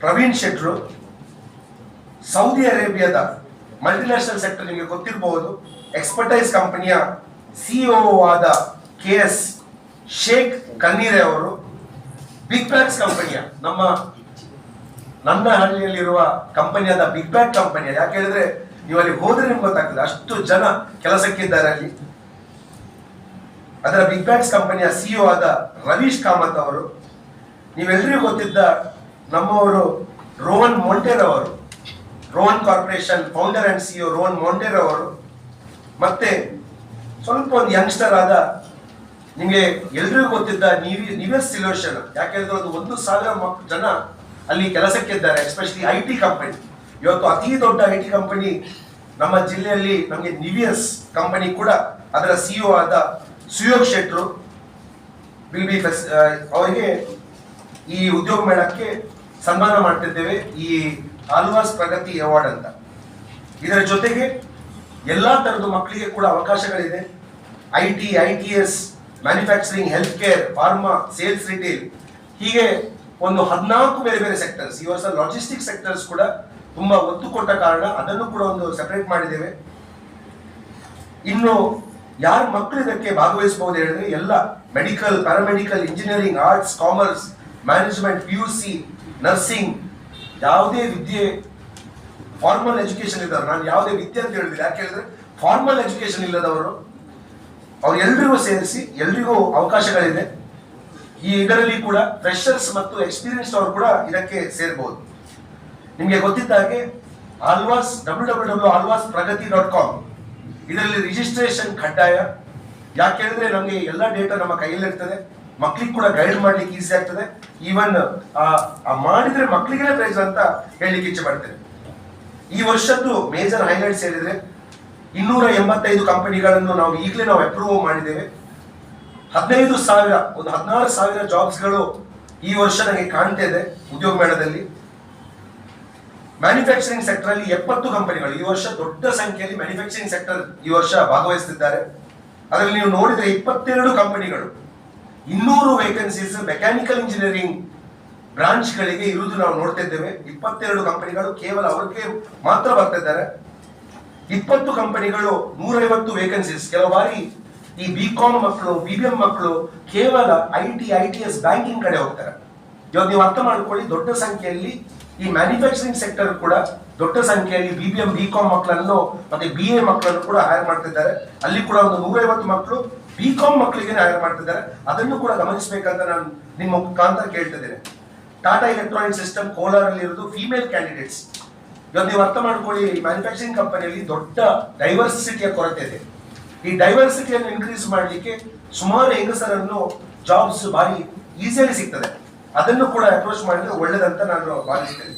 ಪ್ರವೀಣ್ ಶೆಟ್ರು ಸೌದಿ ಅರೇಬಿಯಾದ ಮಲ್ಟಿನ್ಯಾಷನಲ್ ಸೆಕ್ಟರ್ ನಿಮಗೆ ಗೊತ್ತಿರಬಹುದು ಎಕ್ಸ್ಪರ್ಟೈಸ್ ಕಂಪನಿಯ ಸಿಇಒ ಆದ ಕೆ ಎಸ್ ಶೇಖ್ ಕನ್ನೀರೆ ಅವರು ಬಿಗ್ ಬ್ಯಾಗ್ಸ್ ಕಂಪನಿಯ ನಮ್ಮ, ನನ್ನ ಹಳ್ಳಿಯಲ್ಲಿರುವ ಕಂಪನಿಯಾದ ಬಿಗ್ ಬ್ಯಾಗ್ ಕಂಪನಿಯ ಯಾಕೆ ಹೇಳಿದ್ರೆ ನೀವು ಅಲ್ಲಿ ಹೋದ್ರೆ ನಿಮ್ಗೆ ಗೊತ್ತಾಗ್ತದೆ. ಅಷ್ಟು ಜನ ಕೆಲಸಕ್ಕಿದ್ದಾರೆ ಅಲ್ಲಿ. ಅದರ ಬಿಗ್ ಬ್ಯಾಗ್ಸ್ ಕಂಪನಿಯ ಸಿಇಒ ಆದ ರವೀಶ್ ಕಾಮತ್ ಅವರು ನೀವೆಲ್ಲರಿಗೂ ಗೊತ್ತಿದ್ದ ನಮ್ಮವರು ರೋಹನ್ ಮೊಂಟೇರ್ ಅವರು, Rohan corporation founder and CEO Rohan Monteiro ಅವರು, ಮತ್ತೆ ಸ್ವಲ್ಪ ಒಂದು ಯಂಗ್ಸ್ಟರ್ ಆದ ನಿಮಗೆ ಎಲ್ರಿಗೂ ಗೊತ್ತಿದ್ದ ನಿವಿ ಸಿಲೋಷನ್ ಯಾಕೆಂದ್ರೆ ಅದು ಒಂದು ಸಾವಿರ ಜನ ಅಲ್ಲಿ ಕೆಲಸಕ್ಕೆ ಇದ್ದಾರೆ ಎಸ್ಪೆಷಲಿ ಐ ಟಿ ಕಂಪನಿ ಇವತ್ತು ಅತಿ ದೊಡ್ಡ ಐ ಟಿ ಕಂಪನಿ ನಮ್ಮ ಜಿಲ್ಲೆಯಲ್ಲಿ ನಮಗೆ ನಿವಿಯಸ್ ಕಂಪನಿ ಕೂಡ ಅದರ ಸಿಇಒ ಆದ ಸುಯೋಗ್ ಶೆಟ್ರು ವಿಲ್ ಬಿ ಫೆಸ್ ಅವರಿಗೆ ಈ ಉದ್ಯೋಗ ಮೇಳಕ್ಕೆ ಸನ್ಮಾನ ಮಾಡ್ತಿದ್ದೇವೆ. ಈ ಆಲ್ವಾಸ್ ಪ್ರಗತಿ ಅವಾರ್ಡ್ ಅಂತ. ಇದರ ಜೊತೆಗೆ ಎಲ್ಲಾ ತರದ ಮಕ್ಕಳಿಗೆ ಕೂಡ ಅವಕಾಶಗಳಿದೆ. I T I T S manufacturing health care pharma sales retail ಹೀಗೆ ಒಂದು ಹದಿನಾಲ್ಕು ಬೇರೆ ಬೇರೆ ಸೆಕ್ಟರ್ಸ್ ಈ ವರ್ಷ ಲಾಜಿಸ್ಟಿಕ್ ಸೆಕ್ಟರ್ಸ್ ಕೂಡ ತುಂಬಾ ಒತ್ತು ಕೊಟ್ಟ ಕಾರಣ ಅದನ್ನು ಕೂಡ ಒಂದು ಸೆಪರೇಟ್ ಮಾಡಿದ್ದೇವೆ. ಇನ್ನು ಯಾರ ಮಕ್ಕಳು ಇದಕ್ಕೆ ಭಾಗವಹಿಸಬಹುದು ಹೇಳಿದ್ರೆ ಎಲ್ಲ medical paramedical engineering arts commerce management P U C nursing ಯಾವುದೇ ವಿದ್ಯೆ ಫಾರ್ಮಲ್ ಎಜುಕೇಶನ್ ಇದ್ದಾರೆ ನಾನು ಯಾವುದೇ ವಿದ್ಯೆ ಅಂತ ಹೇಳಿದ್ರೆ ಯಾಕೆ ಹೇಳಿದ್ರೆ ಫಾರ್ಮಲ್ ಎಜುಕೇಶನ್ ಇಲ್ಲದವರು ಅವ್ರು ಎಲ್ರಿಗೂ ಸೇರಿಸಿ, ಎಲ್ರಿಗೂ ಅವಕಾಶಗಳಿದೆ. ಈ ಇದರಲ್ಲಿ ಕೂಡ ಫ್ರೆಶರ್ಸ್ ಮತ್ತು ಎಕ್ಸ್ಪೀರಿಯನ್ಸ್ ಅವರು ಕೂಡ ಇದಕ್ಕೆ ಸೇರ್ಬೋದು. ನಿಮಗೆ ಗೊತ್ತಿದ್ದ ಹಾಗೆ Alva's W W W Alva's Pragati dot com ಇದರಲ್ಲಿ ರಿಜಿಸ್ಟ್ರೇಷನ್ ಕಡ್ಡಾಯ. ಯಾಕೆ ಹೇಳಿದ್ರೆ ನಮಗೆ ಎಲ್ಲ ಡೇಟಾ ನಮ್ಮ ಕೈಯಲ್ಲಿರ್ತದೆ ಮಕ್ಳಿಗೆ ಕೂಡ ಗೈಡ್ ಮಾಡ್ಲಿಕ್ಕೆ ಈಸಿ ಆಗ್ತದೆ. ಈವನ್ ಮಾಡಿದ್ರೆ ಮಕ್ಕಳಿಗೆ ಪ್ರೈಸ್ ಅಂತ ಹೇಳಲಿಕ್ಕೆ ಇಚ್ಛೆ ಪಡ್ತೇನೆ ಈ ವರ್ಷದ್ದು ಮೇಜರ್ ಹೈಲೈಟ್ಸ್ ಹೇಳಿದ್ರೆ ಇನ್ನೂರ ಎಂಬತ್ತೈದು ಕಂಪನಿಗಳನ್ನು ನಾವು ಈಗಲೇ ನಾವು ಅಪ್ರೂವ್ ಮಾಡಿದ್ದೇವೆ. ಹದಿನೈದು ಸಾವಿರ, ಒಂದು ಹದಿನಾರು ಸಾವಿರ ಜಾಬ್ಸ್ಗಳು ಈ ವರ್ಷ ನನಗೆ ಕಾಣ್ತಾ ಇದೆ ಉದ್ಯೋಗ ಮೇಳದಲ್ಲಿ. ಮ್ಯಾನುಫ್ಯಾಕ್ಚರಿಂಗ್ ಸೆಕ್ಟರ್ ಅಲ್ಲಿ ಎಪ್ಪತ್ತು ಕಂಪನಿಗಳು ಈ ವರ್ಷ ದೊಡ್ಡ ಸಂಖ್ಯೆಯಲ್ಲಿ ಮ್ಯಾನುಫ್ಯಾಕ್ಚರಿಂಗ್ ಸೆಕ್ಟರ್ ಈ ವರ್ಷ ಭಾಗವಹಿಸುತ್ತಿದ್ದಾರೆ ಅದರಲ್ಲಿ ನೀವು ನೋಡಿದ್ರೆ ಇಪ್ಪತ್ತೆರಡು ಕಂಪನಿಗಳು, ಇನ್ನೂರು ವೇಕೆನ್ಸೀಸ್ ಮೆಕ್ಯಾನಿಕಲ್ ಇಂಜಿನಿಯರಿಂಗ್ ಬ್ರಾಂಚ್ಗಳಿಗೆ ಇರುವುದು ನಾವು ನೋಡ್ತಿದ್ದೇವೆ ಇಪ್ಪತ್ತೆರಡು ಕಂಪನಿಗಳು ಕೇವಲ ಅವರಿಗೆ ಮಾತ್ರ ಬರ್ತಿದ್ದಾರೆ ಇಪ್ಪತ್ತು ಕಂಪನಿಗಳು ನೂರೈವತ್ತು ವೇಕೆನ್ಸೀಸ್ ಕೆಲವು ಬಾರಿ ಈ ಬಿ ಕಾಮ್ ಮಕ್ಕಳು ಬಿ ಬಿ ಎಂ ಮಕ್ಕಳು ಕೇವಲ I T I T S banking ಕಡೆ ಹೋಗ್ತಾರೆ. ಇವಾಗ ನೀವು ಅರ್ಥ ಮಾಡ್ಕೊಳ್ಳಿ, ದೊಡ್ಡ ಸಂಖ್ಯೆಯಲ್ಲಿ ಈ ಮ್ಯಾನುಫ್ಯಾಕ್ಚರಿಂಗ್ ಸೆಕ್ಟರ್ ಕೂಡ ದೊಡ್ಡ ಸಂಖ್ಯೆಯಲ್ಲಿ B B M B com ಮಕ್ಕಳನ್ನು ಮತ್ತೆ ಬಿ ಎ ಮಕ್ಕಳನ್ನು ಕೂಡ ಹೈರ್ ಮಾಡ್ತಿದ್ದಾರೆ. ಅಲ್ಲಿ ಕೂಡ ಒಂದು ನೂರೈವತ್ತು ಮಕ್ಕಳು ಬಿ ಕಾಮ್ ಮಕ್ಕಳಿಗೆ ಹೈರ್ ಮಾಡ್ತಿದ್ದಾರೆ. ಅದನ್ನು ಕೂಡ ಗಮನಿಸಬೇಕಂತ ನಾನು ನಿಮ್ಮ ಮುಖಾಂತರ ಕೇಳ್ತಿದ್ದೇನೆ ಟಾಟಾ ಎಲೆಕ್ಟ್ರಾನಿಕ್ ಸಿಸ್ಟಮ್ ಕೋಲಾರಲ್ಲಿ ಇರೋದು ಫಿಮೇಲ್ ಕ್ಯಾಂಡಿಡೇಟ್ಸ್ ಇವಾಗ ನೀವು ಅರ್ಥ ಮಾಡ್ಕೊಳ್ಳಿ ಮ್ಯಾನುಫ್ಯಾಕ್ಚರಿಂಗ್ ಕಂಪನಿಯಲ್ಲಿ ದೊಡ್ಡ ಡೈವರ್ಸಿಟಿಯ ಕೊರತೆ ಇದೆ. ಈ ಡೈವರ್ಸಿಟಿಯನ್ನು ಇನ್ಕ್ರೀಸ್ ಮಾಡಲಿಕ್ಕೆ ಸುಮಾರು ಹೆಂಗಸರನ್ನು ಜಾಬ್ಸ್ ಭಾರಿ ಈಸಿಯಾಗಿ ಸಿಗ್ತದೆ. ಅದನ್ನು ಕೂಡ ಅಪ್ರೋಚ್ ಮಾಡಿದ್ರೆ ಒಳ್ಳೇದಂತ ನಾನು ಭಾವಿಸ್ತೇನೆ.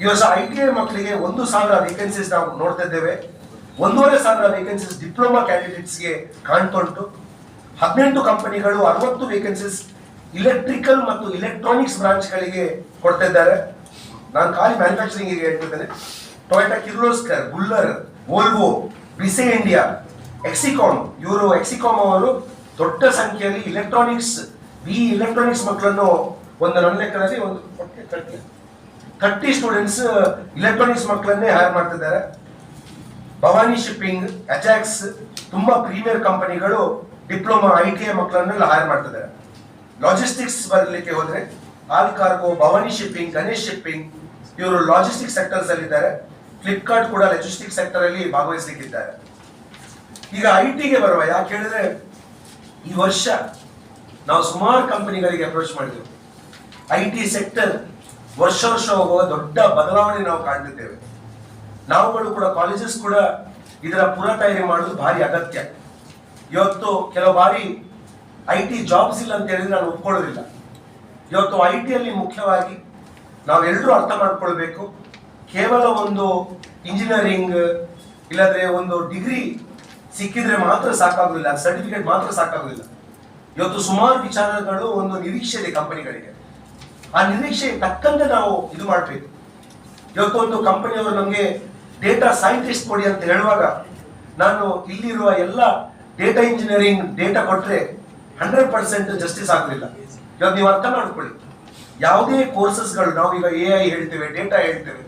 ಈ ವರ್ಷ ಐ ಟಿ ಐ ಮಕ್ಕಳಿಗೆ ಒಂದು ಸಾವಿರ ವೇಕೆನ್ಸೀಸ್ ನಾವು ನೋಡ್ತಾ ಇದ್ದೇವೆ. ಒಂದೂವರೆ ಸಾವಿರ ವೇಕೆನ್ಸೀಸ್ ಡಿಪ್ಲೊಮಾ ಕ್ಯಾಂಡಿಡೇಟ್ಸ್ಗೆ ಕಾಣ್ತಾ ಉಂಟು ಹದಿನೆಂಟು ಕಂಪನಿಗಳು ಅರವತ್ತು ವೇಕೆನ್ಸೀಸ್ ಇಲೆಕ್ಟ್ರಿಕಲ್ ಮತ್ತು ಇಲೆಕ್ಟ್ರಾನಿಕ್ಸ್ ಬ್ರಾಂಚ್ಗಳಿಗೆ ಕೊಡ್ತಾ ಇದ್ದಾರೆ. ನಾನು ಖಾಲಿ ಮ್ಯಾನುಫ್ಯಾಕ್ಚರಿಂಗ್ ಹೇಳ್ತಿದ್ದೇನೆ ಟೊಯೋಟಾ ಕಿರ್ಲೋಸ್ಕರ್ ಬುಲ್ಲರ್ ವೋಲ್ವೋ ಬಿಸೆ ಇಂಡಿಯಾ ಎಕ್ಸಿಕಾಮ್ ಇವರು ಎಕ್ಸಿಕಾಮ್ ಅವರು ದೊಡ್ಡ ಸಂಖ್ಯೆಯಲ್ಲಿ ಇಲೆಕ್ಟ್ರಾನಿಕ್ಸ್ ಈ ಇಲೆಕ್ಟ್ರಾನಿಕ್ಸ್ ಮಕ್ಕಳನ್ನು ಒಂದು ನನ್ನ ಲೆಕ್ಕದಲ್ಲಿ ಒಂದು ಥರ್ಟಿ ಸ್ಟೂಡೆಂಟ್ಸ್ ಇಲೆಕ್ಟ್ರಾನಿಕ್ಸ್ ಮಕ್ಕಳನ್ನೇ ಹೈರ್ ಮಾಡ್ತಿದ್ದಾರೆ. ಭವಾನಿ ಶಿಪ್ಪಿಂಗ್ ಅಜಾಕ್ಸ್ ತುಂಬಾ ಪ್ರೀಮಿಯರ್ ಕಂಪನಿಗಳು ಡಿಪ್ಲೊಮಾ ಐ ಟಿ ಐ ಮಕ್ಕಳನ್ನೆಲ್ಲ ಹೈರ್ ಮಾಡ್ತಿದ್ದಾರೆ. ಲಾಜಿಸ್ಟಿಕ್ಸ್ ಬರಲಿಕ್ಕೆ ಹೋದ್ರೆ all cargo Bhavani shipping Ganesh shipping ಇವರು ಲಾಜಿಸ್ಟಿಕ್ ಸೆಕ್ಟರ್ಸ್ ಅಲ್ಲಿ ಇದ್ದಾರೆ ಫ್ಲಿಪ್ಕಾರ್ಟ್ ಕೂಡ ಲಾಜಿಸ್ಟಿಕ್ ಸೆಕ್ಟರ್ ಅಲ್ಲಿ ಭಾಗವಹಿಸಲಿಕ್ಕಿದ್ದಾರೆ. ಈಗ ಐ ಟಿಗೆ ಬರುವ, ಯಾಕೆ ಹೇಳಿದ್ರೆ ಈ ವರ್ಷ ನಾವು ಸುಮಾರು ಕಂಪನಿಗಳಿಗೆ ಅಪ್ರೋಚ್ ಮಾಡಿದ್ವಿ. ಐ ಟಿ ಸೆಕ್ಟರ್ ವರ್ಷ ವರ್ಷ ಹೋಗುವ ದೊಡ್ಡ ಬದಲಾವಣೆ ನಾವು ಕಾಣ್ತಿದ್ದೇವೆ. ನಾವುಗಳು ಕೂಡ ಕಾಲೇಜಸ್ ಕೂಡ ಇದರ ಪುರ ತಯಾರಿ ಮಾಡೋದು ಭಾರಿ ಅಗತ್ಯ. ಇವತ್ತು ಕೆಲವು ಬಾರಿ ಐ ಟಿ ಜಾಬ್ಸ್ ಇಲ್ಲ ಅಂತ ಹೇಳಿದ್ರೆ ನಾನು ಒಪ್ಕೊಳ್ಳೋದಿಲ್ಲ. ಇವತ್ತು ಐ ಟಿಯಲ್ಲಿ ಮುಖ್ಯವಾಗಿ ನಾವೆಲ್ಲರೂ ಅರ್ಥ ಮಾಡ್ಕೊಳ್ಬೇಕು. ಕೇವಲ ಒಂದು ಇಂಜಿನಿಯರಿಂಗ್ ಇಲ್ಲದ್ರೆ ಒಂದು ಡಿಗ್ರಿ ಸಿಕ್ಕಿದ್ರೆ ಮಾತ್ರ ಸಾಕಾಗುದಿಲ್ಲ ಸರ್ಟಿಫಿಕೇಟ್ ಮಾತ್ರ ಸಾಕಾಗುದಿಲ್ಲ. ಇವತ್ತು ಸುಮಾರು ವಿಚಾರಗಳು ಒಂದು ನಿರೀಕ್ಷೆ ಇದೆ ಕಂಪನಿಗಳಿಗೆ. ಆ ನಿರೀಕ್ಷೆ ತಕ್ಕಂತೆ ನಾವು ಇದು ಮಾಡಬೇಕು. ಇವತ್ತು ಒಂದು ಕಂಪನಿಯವರು ನಮಗೆ ಡೇಟಾ ಸೈಂಟಿಸ್ಟ್ ಕೊಡಿ ಅಂತ ಹೇಳುವಾಗ, ನಾನು ಇಲ್ಲಿರುವ ಎಲ್ಲ ಡೇಟಾ ಇಂಜಿನಿಯರಿಂಗ್ ಡೇಟಾ ಕೊಟ್ಟರೆ ಹಂಡ್ರೆಡ್ ಪರ್ಸೆಂಟ್ ಜಸ್ಟಿಸ್ ಆಗಲಿಲ್ಲ ಇವತ್ತು ನೀವು ಅರ್ಥ ಮಾಡ್ಕೊಳ್ಳಿ. ಯಾವುದೇ ಕೋರ್ಸಸ್ಗಳು ನಾವು ಈಗ ಎ ಐ ಹೇಳ್ತೇವೆ ಡೇಟಾ ಹೇಳ್ತೇವೆ,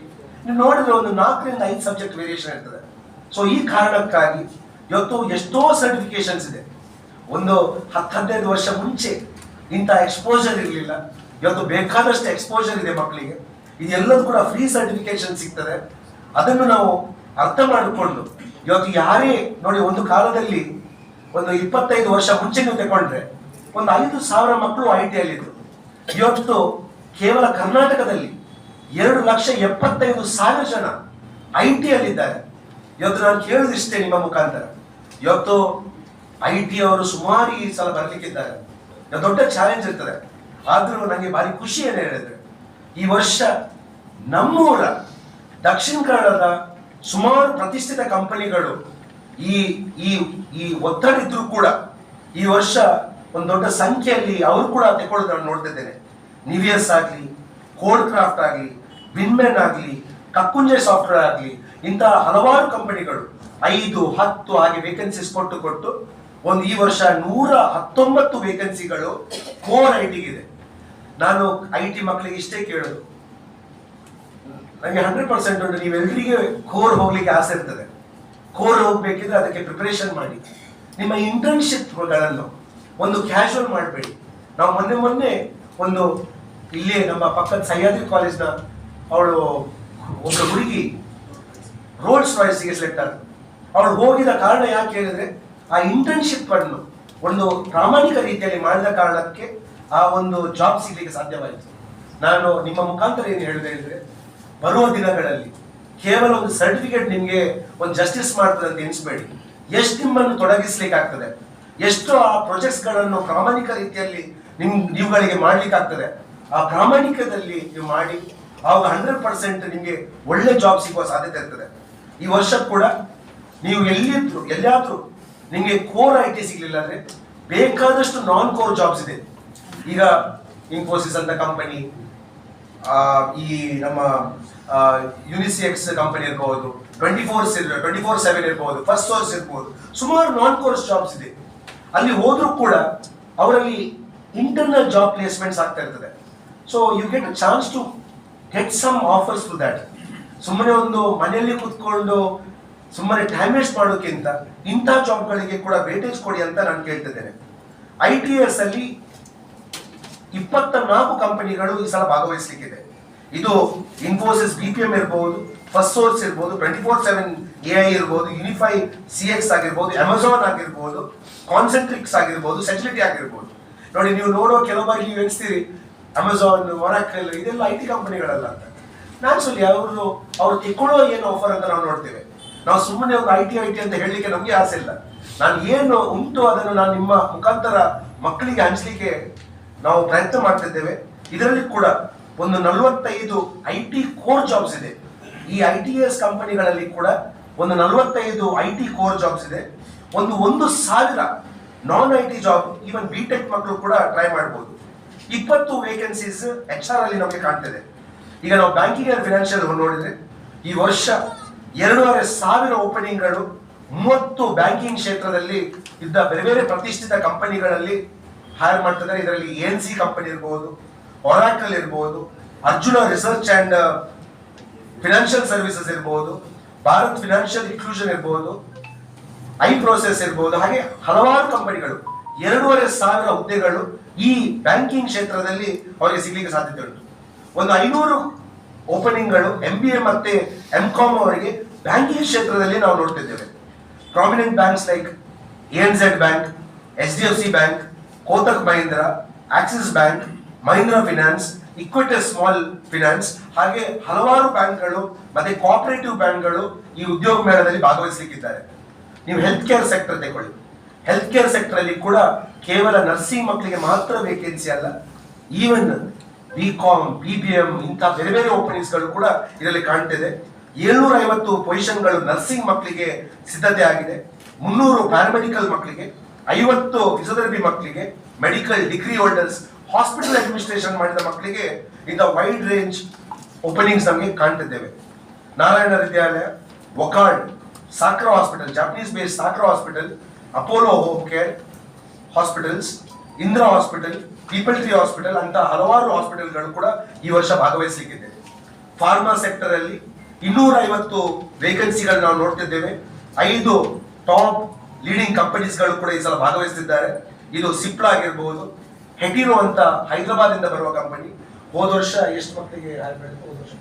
ನೀವು ನೋಡಿದ್ರೆ ಒಂದು ನಾಲ್ಕರಿಂದ ಐದು ಸಬ್ಜೆಕ್ಟ್ ವೇರಿಯೇಷನ್ ಇರ್ತದೆ. ಸೊ ಈ ಕಾರಣಕ್ಕಾಗಿ ಇವತ್ತು ಎಷ್ಟೋ ಸರ್ಟಿಫಿಕೇಶನ್ಸ್ ಇದೆ. ಒಂದು ಹತ್ತು, ಹದಿನೈದು ವರ್ಷ ಮುಂಚೆ ಇಂಥ ಎಕ್ಸ್ಪೋಜರ್ ಇರಲಿಲ್ಲ. ಇವತ್ತು ಬೇಕಾದಷ್ಟು ಎಕ್ಸ್ಪೋಜರ್ ಇದೆ ಮಕ್ಕಳಿಗೆ. ಇದೆಲ್ಲದೂ ಕೂಡ ಫ್ರೀ ಸರ್ಟಿಫಿಕೇಶನ್ ಸಿಗ್ತದೆ. ಅದನ್ನು ನಾವು ಅರ್ಥ ಮಾಡಿಕೊಂಡು ಇವತ್ತು ಯಾರೇ, ನೋಡಿ, ಒಂದು ಕಾಲದಲ್ಲಿ ಒಂದು ಇಪ್ಪತ್ತೈದು ವರ್ಷ ಮುಂಚೆ ನೀವು ತಗೊಂಡ್ರೆ ಒಂದು ಐದು ಸಾವಿರ ಮಕ್ಕಳು ಐ ಟಿ ಅಲ್ಲಿದ್ರು. ಇವತ್ತು ಕೇವಲ ಕರ್ನಾಟಕದಲ್ಲಿ ಎರಡು ಲಕ್ಷ ಎಪ್ಪತ್ತೈದು ಸಾವಿರ ಜನ ಐ ಟಿ ಅಲ್ಲಿದ್ದಾರೆ ಇವತ್ತು ನಾನು ಕೇಳಿದಿಷ್ಟೇ ನಿಮ್ಮ ಮುಖಾಂತರ. ಇವತ್ತು ಐ ಟಿ ಅವರು ಸುಮಾರು ಈ ಸಲ ಬರ್ಲಿಕ್ಕಿದ್ದಾರೆ. ದೊಡ್ಡ ಚಾಲೆಂಜ್ ಇರ್ತದೆ. ಆದರೂ ನನಗೆ ಭಾರಿ ಖುಷಿ ಏನು ಹೇಳಿದ್ರೆ, ಈ ವರ್ಷ ನಮ್ಮೂರ ದಕ್ಷಿಣ ಕನ್ನಡದ ಸುಮಾರು ಪ್ರತಿಷ್ಠಿತ ಕಂಪನಿಗಳು ಈ ಈ ಈ ಒತ್ತಡ ಇದ್ರೂ ಕೂಡ ಈ ವರ್ಷ ಒಂದು ದೊಡ್ಡ ಸಂಖ್ಯೆಯಲ್ಲಿ ಅವರು ಕೂಡ ತಗೊಳ್ಳೋದು ನೋಡ್ತಿದ್ದೇನೆ. ನಿವಿಯಸ್ ಆಗಲಿ ಕೋಲ್ಡ್ ಕ್ರಾಫ್ಟ್ ಆಗಲಿ ವಿನ್ಮೆನ್ ಆಗಲಿ, ಕಕ್ಕುಂಜೆ ಸಾಫ್ಟ್ವೇರ್ ಆಗಲಿ, ಇಂತಹ ಹಲವಾರು ಕಂಪನಿಗಳು ಐದು, ಹತ್ತು ಹಾಗೆ ವೇಕೆನ್ಸೀಸ್ ಕೊಟ್ಟು ಕೊಟ್ಟು ಒಂದು ಈ ವರ್ಷ ನೂರ ಹತ್ತೊಂಬತ್ತು ವೇಕೆನ್ಸಿಗಳು ಕೋರ್ ಐ ಟಿಗಿದೆ ನಾನು ಐ ಟಿ ಮಕ್ಕಳಿಗೆ ಇಷ್ಟೇ ಕೇಳೋದು. ನನಗೆ ಹಂಡ್ರೆಡ್ ಪರ್ಸೆಂಟ್ ಉಂಟು ನೀವೆಲ್ಲರಿಗೆ ಕೋರ್ ಹೋಗ್ಲಿಕ್ಕೆ ಆಸೆ ಇರ್ತದೆ. ಕೋರ್ ಹೋಗ್ಬೇಕಿದ್ರೆ ಅದಕ್ಕೆ ಪ್ರಿಪರೇಷನ್ ಮಾಡಿ. ನಿಮ್ಮ ಇಂಟರ್ನ್ಶಿಪ್ಗಳನ್ನು ಒಂದು ಕ್ಯಾಶುವಲ್ ಮಾಡಬೇಡಿ. ನಾವು ಮೊನ್ನೆ ಮೊನ್ನೆ ಒಂದು ಇಲ್ಲಿ ನಮ್ಮ ಪಕ್ಕದ ಸಹ್ಯಾದ್ರಿ ಕಾಲೇಜ್ನ ಅವಳು ಒಬ್ಬ ಹುಡುಗಿ ರೋಲ್ಸ್ ರಾಯ್ಸ್ಗೆ ಸೆಲೆಕ್ಟ್ ಆದ ಅವಳು ಹೋಗಿದ ಕಾರಣ ಯಾಕೆ ಹೇಳಿದ್ರೆ ಆ ಇಂಟರ್ನ್ಶಿಪ್ ಅನ್ನು ಒಂದು ಪ್ರಾಮಾಣಿಕ ರೀತಿಯಲ್ಲಿ ಮಾಡಿದ ಕಾರಣಕ್ಕೆ ಆ ಒಂದು ಜಾಬ್ ಸಿಗ್ಲಿಕ್ಕೆ ಸಾಧ್ಯವಾಯಿತು. ನಾನು ನಿಮ್ಮ ಮುಖಾಂತರ ಏನು ಹೇಳಿದೆ ಹೇಳಿದ್ರೆ, ಬರುವ ದಿನಗಳಲ್ಲಿ ಕೇವಲ ಒಂದು ಸರ್ಟಿಫಿಕೇಟ್ ನಿಮಗೆ ಒಂದು ಜಸ್ಟಿಸ್ ಮಾಡ್ತದೆ ಅಂತ ಎನಿಸ್ಬೇಡಿ ಎಷ್ಟು ನಿಮ್ಮನ್ನು ತೊಡಗಿಸ್ಲಿಕ್ಕೆ ಆಗ್ತದೆ ಎಷ್ಟು ಆ ಪ್ರಾಜೆಕ್ಟ್ಸ್ಗಳನ್ನು ಗಳನ್ನು ಪ್ರಾಮಾಣಿಕ ರೀತಿಯಲ್ಲಿ ನಿಮ್ ನೀವುಗಳಿಗೆ ಮಾಡ್ಲಿಕ್ಕೆ ಆಗ್ತದೆ. ಆ ಪ್ರಾಮಾಣಿಕದಲ್ಲಿ ನೀವು ಮಾಡಿ, ಆವಾಗ ಹಂಡ್ರೆಡ್ ಪರ್ಸೆಂಟ್ ನಿಮಗೆ ಒಳ್ಳೆ ಜಾಬ್ ಸಿಗುವ ಸಾಧ್ಯತೆ ಇರ್ತದೆ. ಈ ವರ್ಷ ಕೂಡ ನೀವು ಎಲ್ಲಿದ್ರು ಎಲ್ಲಾದ್ರೂ ನಿಮಗೆ ಕೋರ್ ಐ ಟಿ ಸಿಗ್ಲಿಲ್ಲ ಅಂದ್ರೆ ಬೇಕಾದಷ್ಟು ನಾನ್ ಕೋರ್ ಜಾಬ್ಸ್ ಇದೆ. ಈಗ ಇನ್ಫೋಸಿಸ್ ಅಂತ ಕಂಪನಿ ಈ ನಮ್ಮ ಯುನಿಸಿಎಕ್ಸ್ ಕಂಪನಿ ಇರ್ಬಹುದು twenty four twenty four seven ಇರ್ಬೋದು ಫಸ್ಟ್ ಸೋರ್ಸ್ ಇರ್ಬೋದು, ಸುಮಾರು ನಾನ್ ಕೋರ್ಸ್ ಜಾಬ್ಸ್ ಇದೆ. ಅಲ್ಲಿ ಹೋದ್ರೂ ಕೂಡ ಅವರಲ್ಲಿ ಇಂಟರ್ನಲ್ ಜಾಬ್ ಪ್ಲೇಸ್ಮೆಂಟ್ಸ್ ಆಗ್ತಾ ಇರ್ತದೆ. So you get a chance to get some offers to that ಸುಮ್ಮನೆ ಒಂದು ಮನೆಯಲ್ಲಿ ಕುತ್ಕೊಂಡು ಸುಮ್ಮನೆ ಟೈಮ್ ವೇಸ್ಟ್ ಮಾಡೋಕ್ಕಿಂತ ಇಂಥ ಜಾಬ್ಗಳಿಗೆ ಕೂಡ ವೇಟೇಜ್ ಕೊಡಿ ಅಂತ ನಾನು ಕೇಳ್ತಿದ್ದೇನೆ. ಐ ಟಿ ಎಸ್ ಅಲ್ಲಿ ಇಪ್ಪತ್ತ ನಾಲ್ಕು ಕಂಪನಿಗಳು ಈ ಸಲ ಭಾಗವಹಿಸಲಿಕ್ಕಿದೆ. ಇದು ಇನ್ಫೋಸಿಸ್ ಬಿ ಪಿ ಎಂ ಇರ್ಬೋದು ಫಸ್ಟ್ ಸೋರ್ಸ್ ಇರ್ಬೋದು twenty four seven A I ಇರ್ಬೋದು ಯುನಿಫೈ ಸಿ ಎಕ್ಸ್ ಆಗಿರ್ಬೋದು ಅಮೆಝಾನ್ ಆಗಿರ್ಬೋದು ಕಾನ್ಸೆಂಟ್ರಿಕ್ಸ್ ಆಗಿರ್ಬೋದು ಸೆಟಿಲಿಟಿ ಆಗಿರ್ಬೋದು. ನೋಡಿ, ನೀವು ನೋಡೋ ಕೆಲವೊಬ್ಬರಿಗೆ ನೀವು ಎಣಿಸ್ತೀರಿ ಅಮೆಝಾನ್ ಒರಾಕಲ್ ಇದೆಲ್ಲ ಐ ಟಿ ಕಂಪನಿಗಳಲ್ಲ ಅಂತ. ನಾನು ನ್ಯಾಚುರಲಿ ಅವರು ಅವ್ರು ತಿಕ್ಕೊಳ್ಳೋ ಏನು ಆಫರ್ ಅಂತ ನಾವು ನೋಡ್ತೇವೆ. ನಾವು ಸುಮ್ಮನೆ ಒಂದು ಐ ಟಿ ಐ ಟಿ ಅಂತ ಹೇಳಲಿಕ್ಕೆ ನಮಗೆ ಆಸೆ ಇಲ್ಲ. ನಾನು ಏನು ಉಂಟು ಅದನ್ನು ನಾನು ನಿಮ್ಮ ಮುಖಾಂತರ ಮಕ್ಕಳಿಗೆ ಹಂಚಲಿಕ್ಕೆ ನಾವು ಪ್ರಯತ್ನ ಮಾಡ್ತಿದ್ದೇವೆ. ಇದರಲ್ಲಿ ಕೂಡ ಒಂದು ನಲವತ್ತೈದು ಐ ಟಿ ಕೋರ್ ಜಾಬ್ಸ್ ಇದೆ. ಈ ಐ ಟಿ ಎಸ್ ಕಂಪನಿಗಳಲ್ಲಿ ಕೂಡ ಒಂದು ನಲವತ್ತೈದು ಐ ಟಿ ಕೋರ್ ಜಾಬ್ಸ್ ಇದೆ. ಒಂದು ಒಂದು ಸಾವಿರ non I T job even B tech ಮಕ್ಕಳು ಕೂಡ ಟ್ರೈ ಮಾಡ್ಬೋದು. ಇಪ್ಪತ್ತು ವೇಕೆನ್ಸೀಸ್ ಎಚ್ ಆರ್ ಅಲ್ಲಿ ನಮಗೆ ಕಾಣ್ತಿದೆ. ಈಗ ನಾವು ಬ್ಯಾಂಕಿಂಗ್ ಅಂಡ್ ಫಿನಾನ್ಷಿಯಲ್ ನೋಡಿದ್ರೆ, ಈ ವರ್ಷ ಎರಡೂವರೆ ಸಾವಿರ ಓಪನಿಂಗ್ಗಳು ಮೂವತ್ತು ಬ್ಯಾಂಕಿಂಗ್ ಕ್ಷೇತ್ರದಲ್ಲಿ ಇದ್ದ ಬೇರೆ ಬೇರೆ ಪ್ರತಿಷ್ಠಿತ ಕಂಪನಿಗಳಲ್ಲಿ ಹೈರ್ ಮಾಡ್ತಿದ್ದಾರೆ. ಇದರಲ್ಲಿ ಎನ್ ಸಿ ಕಂಪನಿ ಇರ್ಬೋದು ಒರಾಕಲ್ ಇರ್ಬೋದು Arjuna research and financial services ಇರ್ಬೋದು ಭಾರತ್ ಫಿನಾನ್ಷಿಯಲ್ ಇನ್ಕ್ಲೂಷನ್ ಇರ್ಬೋದು ಐ ಪ್ರೋಸೆಸ್ ಇರ್ಬೋದು, ಹಾಗೆ ಹಲವಾರು ಕಂಪನಿಗಳು, ಎರಡೂವರೆ ಸಾವಿರ ಹುದ್ದೆಗಳು ಈ ಬ್ಯಾಂಕಿಂಗ್ ಕ್ಷೇತ್ರದಲ್ಲಿ ಅವರಿಗೆ ಸಿಗ್ಲಿಕ್ಕೆ ಸಾಧ್ಯತೆ ಉಂಟು. ಒಂದು ಐನೂರು ಓಪನಿಂಗ್ಗಳು ಎಂ ಬಿ ಎ ಮತ್ತೆ ಎಂ ಕಾಮ್ ಅವರಿಗೆ ಬ್ಯಾಂಕಿಂಗ್ ಕ್ಷೇತ್ರದಲ್ಲಿ ನಾವು ನೋಡ್ತಿದ್ದೇವೆ. Prominent banks like N Z bank H D F C bank Kotak Mahindra Axis bank Mahindra finance equity small finance ಹಾಗೆ ಹಲವಾರು ಬ್ಯಾಂಕ್ಗಳು ಮತ್ತೆ ಕೋಆಪರೇಟಿವ್ ಬ್ಯಾಂಕ್ಗಳು ಈ ಉದ್ಯೋಗ ಮೇಳದಲ್ಲಿ ಭಾಗವಹಿಸಲಿಕ್ಕಿದ್ದಾರೆ. ನೀವು ಹೆಲ್ತ್ ಕೇರ್ ಸೆಕ್ಟರ್ ತಗೊಳ್ಳಿ ಹೆಲ್ತ್ ಕೇರ್ ಸೆಕ್ಟರ್ ಅಲ್ಲಿ ಕೂಡ ಕೇವಲ ನರ್ಸಿಂಗ್ ಮಕ್ಕಳಿಗೆ ಮಾತ್ರ ವೇಕೆನ್ಸಿ ಅಲ್ಲ even B com B B M ಇಂಥ ಬೇರೆ ಬೇರೆ ಓಪನಿಂಗ್ಸ್ಗಳು ಕೂಡ ಇದರಲ್ಲಿ ಕಾಣ್ತಿದೆ. ಏಳ್ನೂರ ಐವತ್ತು ಪೊಸಿಷನ್ಗಳು ನರ್ಸಿಂಗ್ ಮಕ್ಕಳಿಗೆ ಸಿದ್ಧತೆ ಆಗಿದೆ. ಮುನ್ನೂರು ಪ್ಯಾರಾಮೆಡಿಕಲ್ ಮಕ್ಕಳಿಗೆ ಐವತ್ತು ಫಿಸಿಯೋಥೆರಪಿ ಮಕ್ಕಳಿಗೆ medical degree holders hospital administration ಮಾಡಿದ ಮಕ್ಕಳಿಗೆ ಇಂಥ ವೈಡ್ ರೇಂಜ್ ಓಪನಿಂಗ್ಸ್ ನಮಗೆ ಕಾಣ್ತಿದ್ದೇವೆ. Narayana Vidyalaya ಒಕಾರ್ಡ್ Sakra hospital base Sakra hospital Apollo home care hospitals Indira hospital People Tree hospital ಅಂತ ಹಲವಾರು ಹಾಸ್ಪಿಟಲ್ಗಳು ಕೂಡ ಈ ವರ್ಷ ಭಾಗವಹಿಸಲಿಕ್ಕಿದೆ ಫಾರ್ಮಾ ಸೆಕ್ಟರ್ ಅಲ್ಲಿ ಇನ್ನೂರ ಐವತ್ತು ವೇಕೆನ್ಸಿಗಳು ನಾವು ನೋಡ್ತಿದ್ದೇವೆ. ಐದು ಟಾಪ್ ಲೀಡಿಂಗ್ ಕಂಪನೀಸ್ಗಳು ಕೂಡ ಈ ಸಲ ಭಾಗವಹಿಸ್ತಿದ್ದಾರೆ. ಇದು ಸಿಪ್ಲಾ ಆಗಿರಬಹುದು ಹೆಟಿರೋ ಅಂತ ಹೈದರಾಬಾದ್ ಇಂದ ಬರುವ ಕಂಪನಿ ಹೋದ ವರ್ಷ ಎಷ್ಟು ಮಕ್ಕಳಿಗೆ ಹೋದ ವರ್ಷ?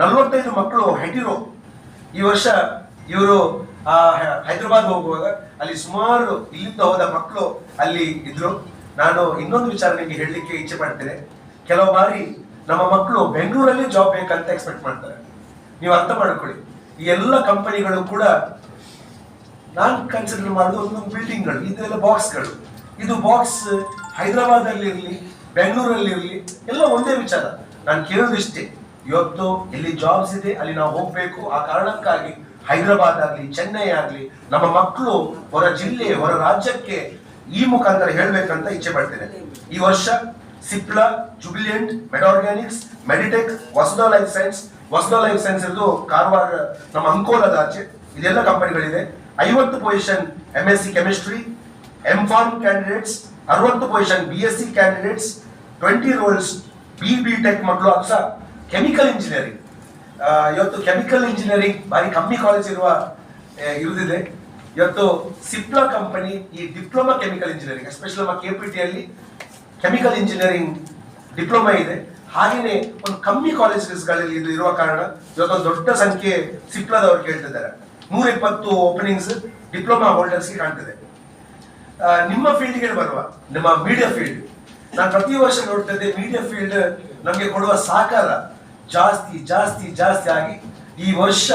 ನಲವತ್ತೈದು ಮಕ್ಕಳು ಹೆಟಿರೋ ಈ ವರ್ಷ ಇವರು ಹೈದರಾಬಾದ್ ಹೋಗುವಾಗ ಅಲ್ಲಿ ಸುಮಾರು ಇಲ್ಲಿಂದ ಹೋದ ಮಕ್ಕಳು ಅಲ್ಲಿ ಇದ್ರು. ನಾನು ಇನ್ನೊಂದು ವಿಚಾರ ನಿಮಗೆ ಹೇಳಲಿಕ್ಕೆ ಇಚ್ಛೆ ಪಡ್ತೇನೆ ಕೆಲವು ಬಾರಿ ನಮ್ಮ ಮಕ್ಕಳು ಬೆಂಗಳೂರಲ್ಲಿ ಜಾಬ್ ಬೇಕಂತ ಎಕ್ಸ್ಪೆಕ್ಟ್ ಮಾಡ್ತಾರೆ. ನೀವು ಅರ್ಥ ಮಾಡ್ಕೊಳ್ಳಿ. ಈ ಎಲ್ಲ ಕಂಪನಿಗಳು ಕೂಡ ನಾನು ಕನ್ಸಿಡರ್ ಮಾಡೋದು ಒಂದೊಂದು ಬಿಲ್ಡಿಂಗ್ಗಳು ಇದೆಲ್ಲ ಬಾಕ್ಸ್ಗಳು ಇದು ಬಾಕ್ಸ್ ಹೈದರಾಬಾದ್ ಅಲ್ಲಿ ಇರಲಿ, ಬೆಂಗಳೂರಲ್ಲಿ ಇರಲಿ, ಎಲ್ಲ ಒಂದೇ ವಿಚಾರ. ನಾನು ಕೇಳೋದಿಷ್ಟೇ ಇವತ್ತು ಎಲ್ಲಿ ಜಾಬ್ಸ್ ಇದೆ, ಅಲ್ಲಿ ನಾವು ಹೋಗ್ಬೇಕು. ಆ ಕಾರಣಕ್ಕಾಗಿ ಹೈದರಾಬಾದ್ ಆಗಲಿ, ಚೆನ್ನೈ ಆಗಲಿ, ನಮ್ಮ ಮಕ್ಕಳು ಹೊರ ಜಿಲ್ಲೆ, ಹೊರ ರಾಜ್ಯಕ್ಕೆ ಈ ಮುಖಾಂತರ ಹೇಳಬೇಕಂತ ಇಚ್ಛೆ ಪಡ್ತೇನೆ. ಈ ವರ್ಷ Cipla Jubilant Medorganics Meditech Vasudha life science Vasudha life science ಇರೋದು ಕಾರವಾರ, ನಮ್ಮ ಅಂಕೋಲದ ಆಚೆ ಇದೆಲ್ಲ ಕಂಪನಿಗಳಿದೆ. ಐವತ್ತು position M S C chemistry M pharm candidates ಅರವತ್ತು position B S C candidates twenty roles B B tech ಮಕ್ಕಳು ಅಥವಾ ಕೆಮಿಕಲ್ ಇಂಜಿನಿಯರಿಂಗ್ ಇವತ್ತು ಕೆಮಿಕಲ್ ಇಂಜಿನಿಯರಿಂಗ್ ಭಾರಿ ಕಮ್ಮಿ ಕಾಲೇಜ್ ಇರುವ ಇರುದಿದೆ. ಇವತ್ತು ಸಿಪ್ಲಾ ಕಂಪನಿ ಈ ಡಿಪ್ಲೊಮಾ ಕೆಮಿಕಲ್ ಇಂಜಿನಿಯರಿಂಗ್ ಎಸ್ಪೆಷಲಿ ನಮ್ಮ K P chemical engineering diploma ಇದೆ. ಹಾಗೆಯೇ ಒಂದು ಕಮ್ಮಿ ಕಾಲೇಜಸ್ಗಳಲ್ಲಿ ಇದು ಇರುವ ಕಾರಣ ಇವತ್ತೊಂದು ದೊಡ್ಡ ಸಂಖ್ಯೆ ಸಿಪ್ಲಾದವರು ಕೇಳ್ತಿದ್ದಾರೆ. ನೂರ ಇಪ್ಪತ್ತು ಓಪನಿಂಗ್ಸ್ ಡಿಪ್ಲೊಮಾ ಹೋಲ್ಡರ್ಸ್ಗೆ ಕಾಣ್ತದೆ. ನಿಮ್ಮ ಫೀಲ್ಡ್ಗೆ ಬರುವ, ನಿಮ್ಮ ಮೀಡಿಯಾ ಫೀಲ್ಡ್ ನಾನು ಪ್ರತಿ ವರ್ಷ ನೋಡ್ತಾ ಇದ್ದೆ ಮೀಡಿಯಾ ಫೀಲ್ಡ್ ನಮಗೆ ಕೊಡುವ ಸಹಕಾರ ಜಾಸ್ತಿ ಜಾಸ್ತಿ ಜಾಸ್ತಿ ಆಗಿ ಈ ವರ್ಷ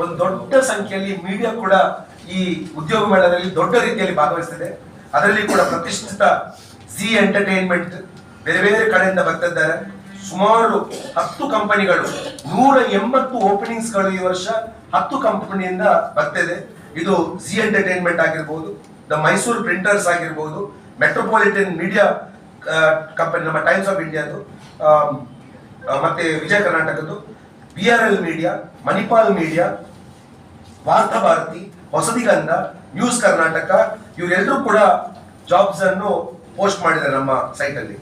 ಒಂದು ದೊಡ್ಡ ಸಂಖ್ಯೆಯಲ್ಲಿ ಮೀಡಿಯಾ ಕೂಡ ಈ ಉದ್ಯೋಗ ಮೇಳದಲ್ಲಿ ದೊಡ್ಡ ರೀತಿಯಲ್ಲಿ ಭಾಗವಹಿಸ್ತಿದೆ. ಅದರಲ್ಲಿ ಕೂಡ ಪ್ರತಿಷ್ಠಿತ ಸಿ ಎಂಟರ್ಟೈನ್ಮೆಂಟ್ ಬೇರೆ ಬೇರೆ ಕಡೆಯಿಂದ ಬರ್ತಿದ್ದಾರೆ. ಸುಮಾರು ಹತ್ತು ಕಂಪನಿಗಳು ನೂರ ಎಂಬತ್ತು ಓಪನಿಂಗ್ಸ್ಗಳು ಈ ವರ್ಷ ಹತ್ತು ಕಂಪನಿಯಿಂದ ಬರ್ತಿದೆ. ಇದು ಸಿ ಎಂಟರ್ಟೈನ್ಮೆಂಟ್ ಆಗಿರ್ಬೋದು ದ ಮೈಸೂರು ಪ್ರಿಂಟರ್ಸ್ ಆಗಿರ್ಬೋದು ಮೆಟ್ರೋಪಾಲಿಟನ್ ಮೀಡಿಯಾ ಕಂಪನಿ ನಮ್ಮ ಟೈಮ್ಸ್ ಆಫ್ ಇಂಡಿಯಾದು ಮತ್ತೆ ವಿಜಯ ಕರ್ನಾಟಕದ್ದು B R L media Manipal media Varta Bharati Hosadiganta news Karnataka ಇವರೆಲ್ಲರೂ ಕೂಡ ಜಾಬ್ಸ್ ಅನ್ನು ಪೋಸ್ಟ್ ಮಾಡಿದ್ದಾರೆ ನಮ್ಮ ಸೈಟ್ ಅಲ್ಲಿ.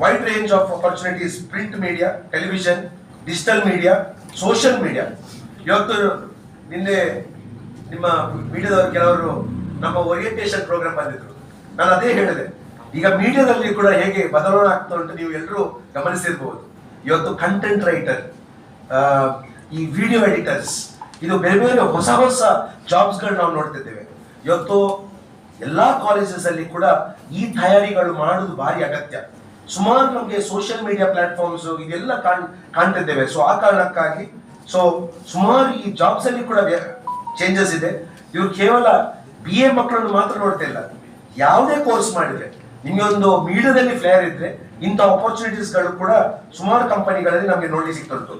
Wide range of opportunities print media television digital media social media ಇವತ್ತು ನಿನ್ನೆ ನಿಮ್ಮ ಮೀಡಿಯಾದವರು ಕೆಲವರು ನಮ್ಮ ಓರಿಯಂಟೇಷನ್ ಪ್ರೋಗ್ರಾಮ್ ಬಂದಿದ್ರು. ನಾನು ಅದೇ ಹೇಳಿದೆ. ಈಗ ಮೀಡಿಯಾದಲ್ಲಿ ಕೂಡ ಹೇಗೆ ಬದಲಾವಣೆ ಆಗ್ತಾ ಉಂಟು ನೀವು ಎಲ್ಲರೂ ಗಮನಿಸಿರ್ಬೋದು. ಇವತ್ತು ಕಂಟೆಂಟ್ ರೈಟರ್ ಈ ವಿಡಿಯೋ ಎಡಿಟರ್ಸ್ ಇದು ಬೇರೆ ಬೇರೆ ಹೊಸ ಹೊಸ ಜಾಬ್ಸ್ಗಳು ನಾವು ನೋಡ್ತಿದ್ದೇವೆ. ಇವತ್ತು ಎಲ್ಲಾ ಕಾಲೇಜಸ್ ಅಲ್ಲಿ ಕೂಡ ಈ ತಯಾರಿಗಳು ಮಾಡೋದು ಭಾರಿ ಅಗತ್ಯ. ಸುಮಾರು ನಮಗೆ ಸೋಷಿಯಲ್ ಮೀಡಿಯಾ ಪ್ಲಾಟ್ಫಾರ್ಮ್ಸ್ ಇದೆಲ್ಲ ಕಾಣ್, ಕಾಣ್ತಿದ್ದೇವೆ. ಸೊ ಆ ಕಾರಣಕ್ಕಾಗಿ ಸೊ ಸುಮಾರು ಈ ಜಾಬ್ಸ್ ಅಲ್ಲಿ ಕೂಡ ಚೇಂಜಸ್ ಇದೆ. ಇವ್ರು ಕೇವಲ ಬಿ ಎ ಮಕ್ಕಳನ್ನು ಮಾತ್ರ ನೋಡ್ತಾ ಇಲ್ಲ ಯಾವುದೇ ಕೋರ್ಸ್ ಮಾಡಿದ್ರೆ, ನಿಮಗೆ ಒಂದು ಮೀಡಿಯಾದಲ್ಲಿ ಫ್ಲೇಯರ್ ಇದ್ರೆ ಇಂಥ ಗಳು ಕೂಡ ಸುಮಾರು ಕಂಪನಿಗಳಲ್ಲಿ ನಮಗೆ ನೋಡಿ ಸಿಗ್ತುಂಟು.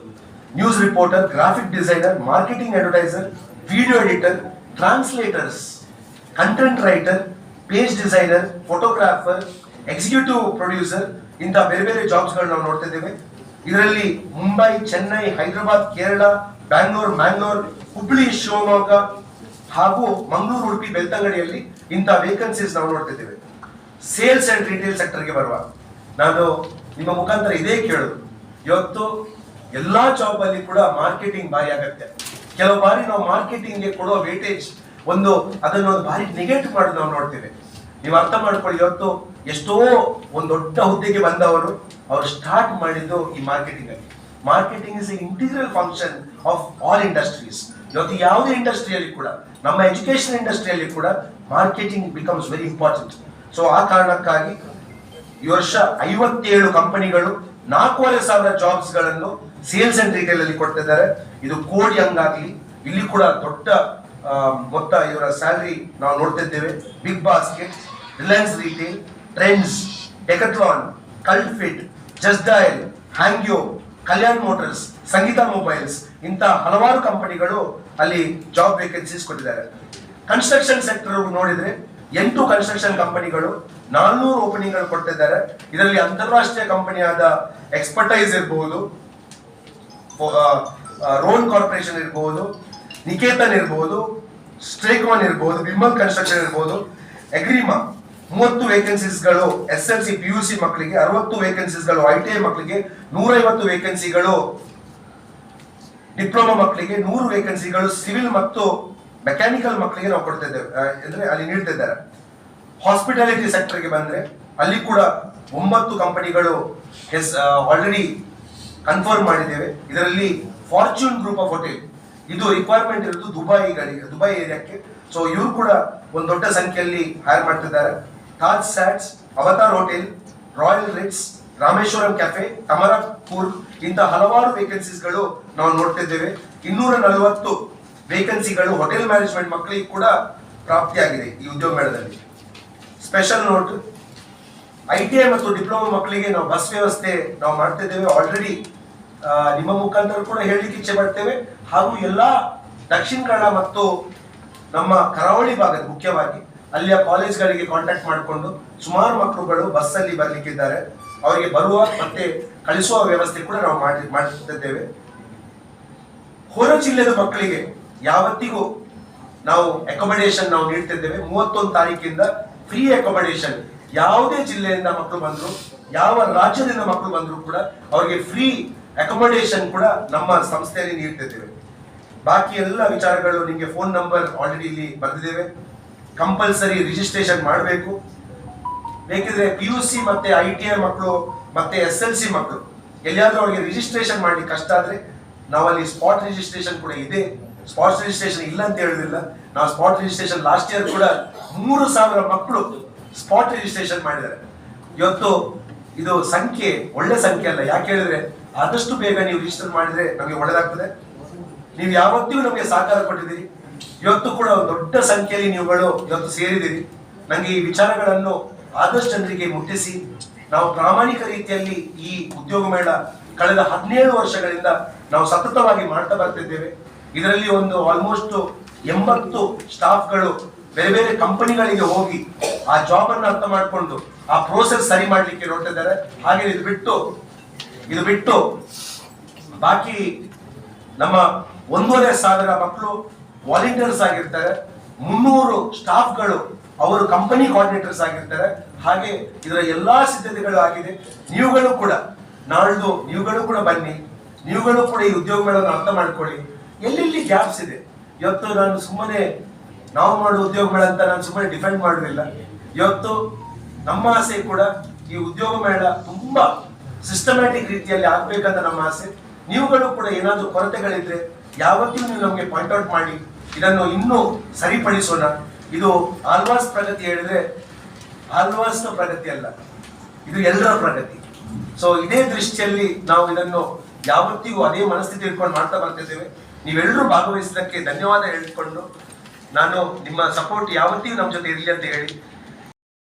News reporter graphic designer marketing advertiser video editor translators content writer page designer photographer executive producer ಇಂಥ ಬೇರೆ ಬೇರೆ ಜಾಬ್ಸ್ಗಳು ನಾವು ನೋಡ್ತಾ ಇದ್ದೇವೆ. ಇದರಲ್ಲಿ ಮುಂಬೈ, ಚೆನ್ನೈ, ಹೈದರಾಬಾದ್, ಕೇರಳ, ಬ್ಯಾಂಗ್ಳೂರ್, ಮ್ಯಾಂಗ್ಳೂರ್, ಹುಬ್ಳಿ, ಶಿವಮೊಗ್ಗ ಹಾಗೂ ಮಂಗಳೂರು, ಉಡುಪಿ, ಬೆಳ್ತಂಗಡಿಯಲ್ಲಿ ಇಂಥ ವೇಕೆನ್ಸೀಸ್ ನಾವು ನೋಡ್ತಿದ್ದೇವೆ ಸೇಲ್ಸ್ ಅಂಡ್ ರಿಟೇಲ್ ಸೆಕ್ಟರ್ಗೆ ಬರುವ. ನಾನು ನಿಮ್ಮ ಮುಖಾಂತರ ಇದೇ ಕೇಳೋದು. ಇವತ್ತು ಎಲ್ಲಾ ಜಾಬ್ ಅಲ್ಲಿ ಕೂಡ ಮಾರ್ಕೆಟಿಂಗ್ ಭಾರಿ ಆಗತ್ತೆ. ಕೆಲವು ಬಾರಿ ನಾವು ಮಾರ್ಕೆಟಿಂಗ್ಗೆ ಕೊಡುವ ವೇಟೇಜ್ ಒಂದು ಅದನ್ನು ಒಂದು ಭಾರಿ ನೆಗೆಟ್ ಮಾಡೋದು ನಾವು ನೋಡ್ತೇವೆ. ನೀವು ಅರ್ಥ ಮಾಡ್ಕೊಳ್ಳಿ, ಇವತ್ತು ಎಷ್ಟೋ ಒಂದು ದೊಡ್ಡ ಹುದ್ದೆಗೆ ಬಂದವರು ಅವರು ಸ್ಟಾರ್ಟ್ ಮಾಡಿದ್ದು ಈ ಮಾರ್ಕೆಟಿಂಗ್ ಅಲ್ಲಿ. Marketing is integral function of all industries ಇವತ್ತು ಯಾವುದೇ ಇಂಡಸ್ಟ್ರಿಯಲ್ಲಿ ಕೂಡ, ನಮ್ಮ ಎಜುಕೇಶನ್ ಇಂಡಸ್ಟ್ರಿಯಲ್ಲಿ ಕೂಡ marketing becomes very important so ಆ ಕಾರಣಕ್ಕಾಗಿ ಈ ವರ್ಷ ಐವತ್ತೇಳು ಕಂಪನಿಗಳು ನಾಲ್ಕೂವರೆ ಸಾವಿರ ಜಾಬ್ಸ್ಗಳನ್ನು ಸೇಲ್ಸ್ ಅಂಡ್ ರಿಟೇಲ್ ಅಲ್ಲಿ ಕೊಡ್ತಿದ್ದಾರೆ. ಇದು ಕೋಡಿ ಹಂಗಾಗ್ಲಿ. ಇಲ್ಲಿ ಕೂಡ ದೊಡ್ಡ ಮೊತ್ತ ಇವರ ಸ್ಯಾಲರಿ ನಾವು ನೋಡ್ತಿದ್ದೇವೆ. Big basket Reliance retail Trends Decathlon Cultfit Justdial Hangyo Kalyan motors Sangeetha mobiles ಇಂಥ ಹಲವಾರು ಕಂಪನಿಗಳು ಅಲ್ಲಿ ಜಾಬ್ ವೇಕೆನ್ಸೀಸ್ ಕೊಟ್ಟಿದ್ದಾರೆ. ಕನ್ಸ್ಟ್ರಕ್ಷನ್ ಸೆಕ್ಟರ್ ನೋಡಿದ್ರೆ ಎಂಟು ಕನ್ಸ್ಟ್ರಕ್ಷನ್ ಕಂಪನಿಗಳು ನಾನ್ನೂರು ಓಪನಿಂಗ್ಗಳು ಕೊಟ್ಟಿದ್ದಾರೆ. ಇದರಲ್ಲಿ ಅಂತಾರಾಷ್ಟ್ರೀಯ ಕಂಪನಿಯಾದ ಎಕ್ಸ್ಪರ್ಟೈಸ್ ಇರಬಹುದು ರೋನ್ ಕಾರ್ಪೊರೇಷನ್ ಇರಬಹುದು ನಿಕೇತನ್ ಇರಬಹುದು ಸ್ಟ್ರೇಕಾನ್ ಇರಬಹುದು ವಿಮಲ್ ಕನ್ಸ್ಟ್ರಕ್ಷನ್ ಇರಬಹುದು ಎಗ್ರಿಮಾ ಮೂವತ್ತು ವೇಕೆನ್ಸೀಸ್ಗಳು S L C P U C ಮಕ್ಕಳಿಗೆ ಅರವತ್ತು ವೇಕೆನ್ಸೀಸ್ಗಳು ಐ ಟಿ ಐ ಮಕ್ಕಳಿಗೆ ನೂರೈವತ್ತು ವೇಕೆನ್ಸಿಗಳು ಡಿಪ್ಲೊಮಾ ಮಕ್ಕಳಿಗೆ ನೂರು ವೇಕೆನ್ಸಿಗಳು ಸಿವಿಲ್ ಮತ್ತು ಮೆಕ್ಯಾನಿಕಲ್ ಮಕ್ಕಳಿಗೆ ನಾವು ಕೊಡ್ತಿದ್ದೇವೆ. ಅಂದ್ರೆ ಅಲ್ಲಿ ನೀಡ್ತಿದ್ದಾರೆ. ಹಾಸ್ಪಿಟಾಲಿಟಿ ಸೆಕ್ಟರ್ಗೆ ಬಂದ್ರೆ ಅಲ್ಲಿ ಕೂಡ ಒಂಬತ್ತು ಕಂಪನಿಗಳು ಎಸ್ ಆಲ್ರೆಡಿ ಕನ್ಫರ್ಮ್ ಮಾಡಿದ್ದೇವೆ. ಇದರಲ್ಲಿ ಫಾರ್ಚೂನ್ ಗ್ರೂಪ್ ಆಫ್ ಹೋಟೆಲ್ ಇದು ರಿಕ್ವೈರ್ಮೆಂಟ್ ಇರೋದು ದುಬೈಗಳಿಗೆ ದುಬೈ ಏರಿಯಾಕ್ಕೆ ಸೊ ಇವರು ಕೂಡ ಒಂದು ದೊಡ್ಡ ಸಂಖ್ಯೆಯಲ್ಲಿ ಹೈರ್ ಮಾಡ್ತಿದ್ದಾರೆ. Taj SATS Avatar hotel Royal Ritz Rameshwaram cafe ತಮರಾಪುರ್ ಇಂಥ ಹಲವಾರು ವೇಕೆನ್ಸೀಸ್ಗಳು ನಾವು ನೋಡ್ತಿದ್ದೇವೆ. ಇನ್ನೂರ ನಲವತ್ತು ವೇಕೆನ್ಸಿಗಳು ಹೋಟೆಲ್ ಮ್ಯಾನೇಜ್ಮೆಂಟ್ ಮಕ್ಕಳಿಗೆ ಕೂಡ ಪ್ರಾಪ್ತಿಯಾಗಿದೆ ಈ ಉದ್ಯೋಗ ಮೇಳದಲ್ಲಿ. Special note. I T I ಮತ್ತು ಡಿಪ್ಲೊಮಾ ಮಕ್ಕಳಿಗೆ ನಾವು ಬಸ್ ವ್ಯವಸ್ಥೆ ನಾವು ಮಾಡ್ತಿದ್ದೇವೆ. ಆಲ್ರೆಡಿ ನಿಮ್ಮ ಮುಖಾಂತರ ಕೂಡ ಹೇಳಲಿಕ್ಕೆ ಇಚ್ಛೆ ಪಡ್ತೇವೆ. ಹಾಗೂ ಎಲ್ಲ ದಕ್ಷಿಣ ಕನ್ನಡ ಮತ್ತು ನಮ್ಮ ಕರಾವಳಿ ಭಾಗದ ಮುಖ್ಯವಾಗಿ ಅಲ್ಲಿಯ ಕಾಲೇಜ್ಗಳಿಗೆ ಕಾಂಟ್ಯಾಕ್ಟ್ ಮಾಡಿಕೊಂಡು ಸುಮಾರು ಮಕ್ಕಳುಗಳು ಬಸ್ಸಲ್ಲಿ ಬರಲಿಕ್ಕಿದ್ದಾರೆ. ಅವರಿಗೆ ಬರುವ ಮತ್ತೆ ಕಳಿಸುವ ವ್ಯವಸ್ಥೆ ಕೂಡ ನಾವು ಮಾಡಿ ಮಾಡುತ್ತಿದ್ದೇವೆ ಹೊರ ಜಿಲ್ಲೆದ ಮಕ್ಕಳಿಗೆ ಯಾವತ್ತಿಗೂ ನಾವು ಅಕೊಮಡೇಷನ್ ನಾವು ನೀಡ್ತಿದ್ದೇವೆ. ಮೂವತ್ತೊಂದು ತಾರೀಕಿಂದ ಫ್ರೀ ಅಕೊಮಡೇಷನ್ ಯಾವುದೇ ಜಿಲ್ಲೆಯಿಂದ ಮಕ್ಕಳು ಬಂದ್ರು, ಯಾವ ರಾಜ್ಯದಿಂದ ಮಕ್ಕಳು ಬಂದ್ರು ಕೂಡ ಅವರಿಗೆ ಫ್ರೀ ಅಕೊಮಡೇಷನ್ ಕೂಡ ನಮ್ಮ ಸಂಸ್ಥೆಯಲ್ಲಿ ನೀಡ್ತಿದ್ದೇವೆ. ಬಾಕಿ ಎಲ್ಲ ವಿಚಾರಗಳು ನಿಮಗೆ ಫೋನ್ ನಂಬರ್ ಆಲ್ರೆಡಿ ಇಲ್ಲಿ ಬರೆದಿದ್ದೇವೆ. ಕಂಪಲ್ಸರಿ ರಿಜಿಸ್ಟ್ರೇಷನ್ ಮಾಡಬೇಕು. ಬೇಕಿದ್ರೆ ಪಿ ಯು ಸಿ ಮತ್ತೆ ಐ ಟಿ ಐ ಮಕ್ಕಳು ಮತ್ತೆ ಎಸ್ ಎಲ್ ಸಿ ಮಕ್ಕಳು ಎಲ್ಲಿಯಾದ್ರೂ ಅವರಿಗೆ ರಿಜಿಸ್ಟ್ರೇಷನ್ ಮಾಡಿ ಕಷ್ಟ ಆದ್ರೆ ನಾವಲ್ಲಿ ಸ್ಪಾಟ್ ರಿಜಿಸ್ಟ್ರೇಷನ್ ಕೂಡ ಇದೆ. ಸ್ಪಾಟ್ ರಿಜಿಸ್ಟ್ರೇಷನ್ ಇಲ್ಲ ಅಂತ ಹೇಳುದಿಲ್ಲ. ನಾವು ಸ್ಪಾಟ್ ರಿಜಿಸ್ಟ್ರೇಷನ್ ಲಾಸ್ಟ್ ಇಯರ್ ಕೂಡ ಮೂರು ಸಾವಿರ ಮಕ್ಕಳು ಸ್ಪಾಟ್ ರಿಜಿಸ್ಟ್ರೇಷನ್ ಮಾಡಿದ್ದಾರೆ. ಇವತ್ತು ಇದು ಸಂಖ್ಯೆ, ಒಳ್ಳೆ ಸಂಖ್ಯೆ ಅಲ್ಲ. ಯಾಕೆ ಹೇಳಿದ್ರೆ ಆದಷ್ಟು ಬೇಗ ನೀವು ರಿಜಿಸ್ಟರ್ ಮಾಡಿದ್ರೆ ನಮಗೆ ಒಳ್ಳೇದಾಗ್ತದೆ. ನೀವು ಯಾವತ್ತಿಗೂ ನಮಗೆ ಸಹಕಾರ ಕೊಟ್ಟಿದ್ದೀರಿ. ಇವತ್ತು ಕೂಡ ದೊಡ್ಡ ಸಂಖ್ಯೆಯಲ್ಲಿ ನೀವುಗಳು ಇವತ್ತು ಸೇರಿದ್ದೀರಿ. ನನಗೆ ಈ ವಿಚಾರಗಳನ್ನು ಆದಷ್ಟು ಜನರಿಗೆ ಮುಟ್ಟಿಸಿ, ನಾವು ಪ್ರಾಮಾಣಿಕ ರೀತಿಯಲ್ಲಿ ಈ ಉದ್ಯೋಗ ಮೇಳ ಕಳೆದ ಹದಿನೇಳು ವರ್ಷಗಳಿಂದ ನಾವು ಸತತವಾಗಿ ಮಾಡ್ತಾ ಬರ್ತಿದ್ದೇವೆ. ಇದರಲ್ಲಿ ಒಂದು ಆಲ್ಮೋಸ್ಟ್ ಎಂಬತ್ತು ಸ್ಟಾಫ್ಗಳು ಬೇರೆ ಬೇರೆ ಕಂಪನಿಗಳಿಗೆ ಹೋಗಿ ಆ ಜಾಬ್ ಅನ್ನು ಅರ್ಥ ಮಾಡಿಕೊಂಡು ಆ ಪ್ರೋಸೆಸ್ ಸರಿ ಮಾಡ್ಲಿಕ್ಕೆ ನೋಡ್ತಿದ್ದಾರೆ ಹಾಗೆ ಇದು ಬಿಟ್ಟು ಇದು ಬಿಟ್ಟು ಬಾಕಿ ನಮ್ಮ ಒಂದೂವರೆ ಸಾವಿರ ಮಕ್ಕಳು ವಾಲಂಟಿಯರ್ಸ್ ಆಗಿರ್ತಾರೆ. ಮುನ್ನೂರು ಸ್ಟಾಫ್ಗಳು ಅವರು ಕಂಪನಿ ಕೋಆರ್ಡಿನೇಟರ್ಸ್ ಆಗಿರ್ತಾರೆ. ಹಾಗೆ ಇದರ ಎಲ್ಲಾ ಸಿದ್ಧತೆಗಳು ಆಗಿದೆ. ನೀವುಗಳು ಕೂಡ, ನಾಳ್ದು ನೀವುಗಳು ಕೂಡ ಬನ್ನಿ. ನೀವುಗಳು ಕೂಡ ಈ ಉದ್ಯೋಗಗಳನ್ನು ಅರ್ಥ ಮಾಡ್ಕೊಳ್ಳಿ. ಎಲ್ಲೆಲ್ಲಿ ಗ್ಯಾಪ್ಸ್ ಇದೆ? ಇವತ್ತು ನಾನು ಸುಮ್ಮನೆ ನಾವು ಮಾಡುವ ಉದ್ಯೋಗಗಳಂತ ನಾನು ಸುಮ್ಮನೆ ಡಿಫೆಂಡ್ ಮಾಡಲಿಲ್ಲ ಇವತ್ತು ನಮ್ಮ ಆಸೆ ಕೂಡ ಈ ಉದ್ಯೋಗ ಮೇಳ ತುಂಬಾ ಸಿಸ್ಟಮ್ಯಾಟಿಕ್ ರೀತಿಯಲ್ಲಿ ಆಗ್ಬೇಕಂತ ನಮ್ಮ ಆಸೆ. ನೀವುಗಳು ಕೂಡ ಏನಾದರೂ ಕೊರತೆಗಳಿದ್ರೆ ಯಾವತ್ತೂ ನೀವು ನಮಗೆ ಪಾಯಿಂಟ್ ಔಟ್ ಮಾಡಿ. ಇದನ್ನು ಇನ್ನೂ ಸರಿಪಡಿಸೋಣ. ಇದು ಆಲ್ವಾಸ್ ಪ್ರಗತಿ ಹೇಳಿದ್ರೆ ಆಲ್ವಾಸ್ ಪ್ರಗತಿ ಅಲ್ಲ, ಇದು ಎಲ್ಲರ ಪ್ರಗತಿ. ಸೊ ಇದೇ ದೃಷ್ಟಿಯಲ್ಲಿ ನಾವು ಇದನ್ನು ಯಾವತ್ತಿಗೂ ಅದೇ ಮನಸ್ಥಿತಿ ಇಟ್ಕೊಂಡು ಮಾಡ್ತಾ ಬರ್ತಿದ್ದೇವೆ. ನೀವೆಲ್ಲರೂ ಭಾಗವಹಿಸಿದ್ದಕ್ಕೆ ಧನ್ಯವಾದ ಹೇಳಿಕೊಂಡು ನಾನು ನಿಮ್ಮ ಸಪೋರ್ಟ್ ಯಾವತ್ತಿಗೂ ನಮ್ಮ ಜೊತೆ ಇರಲಿ ಅಂತ ಹೇಳಿ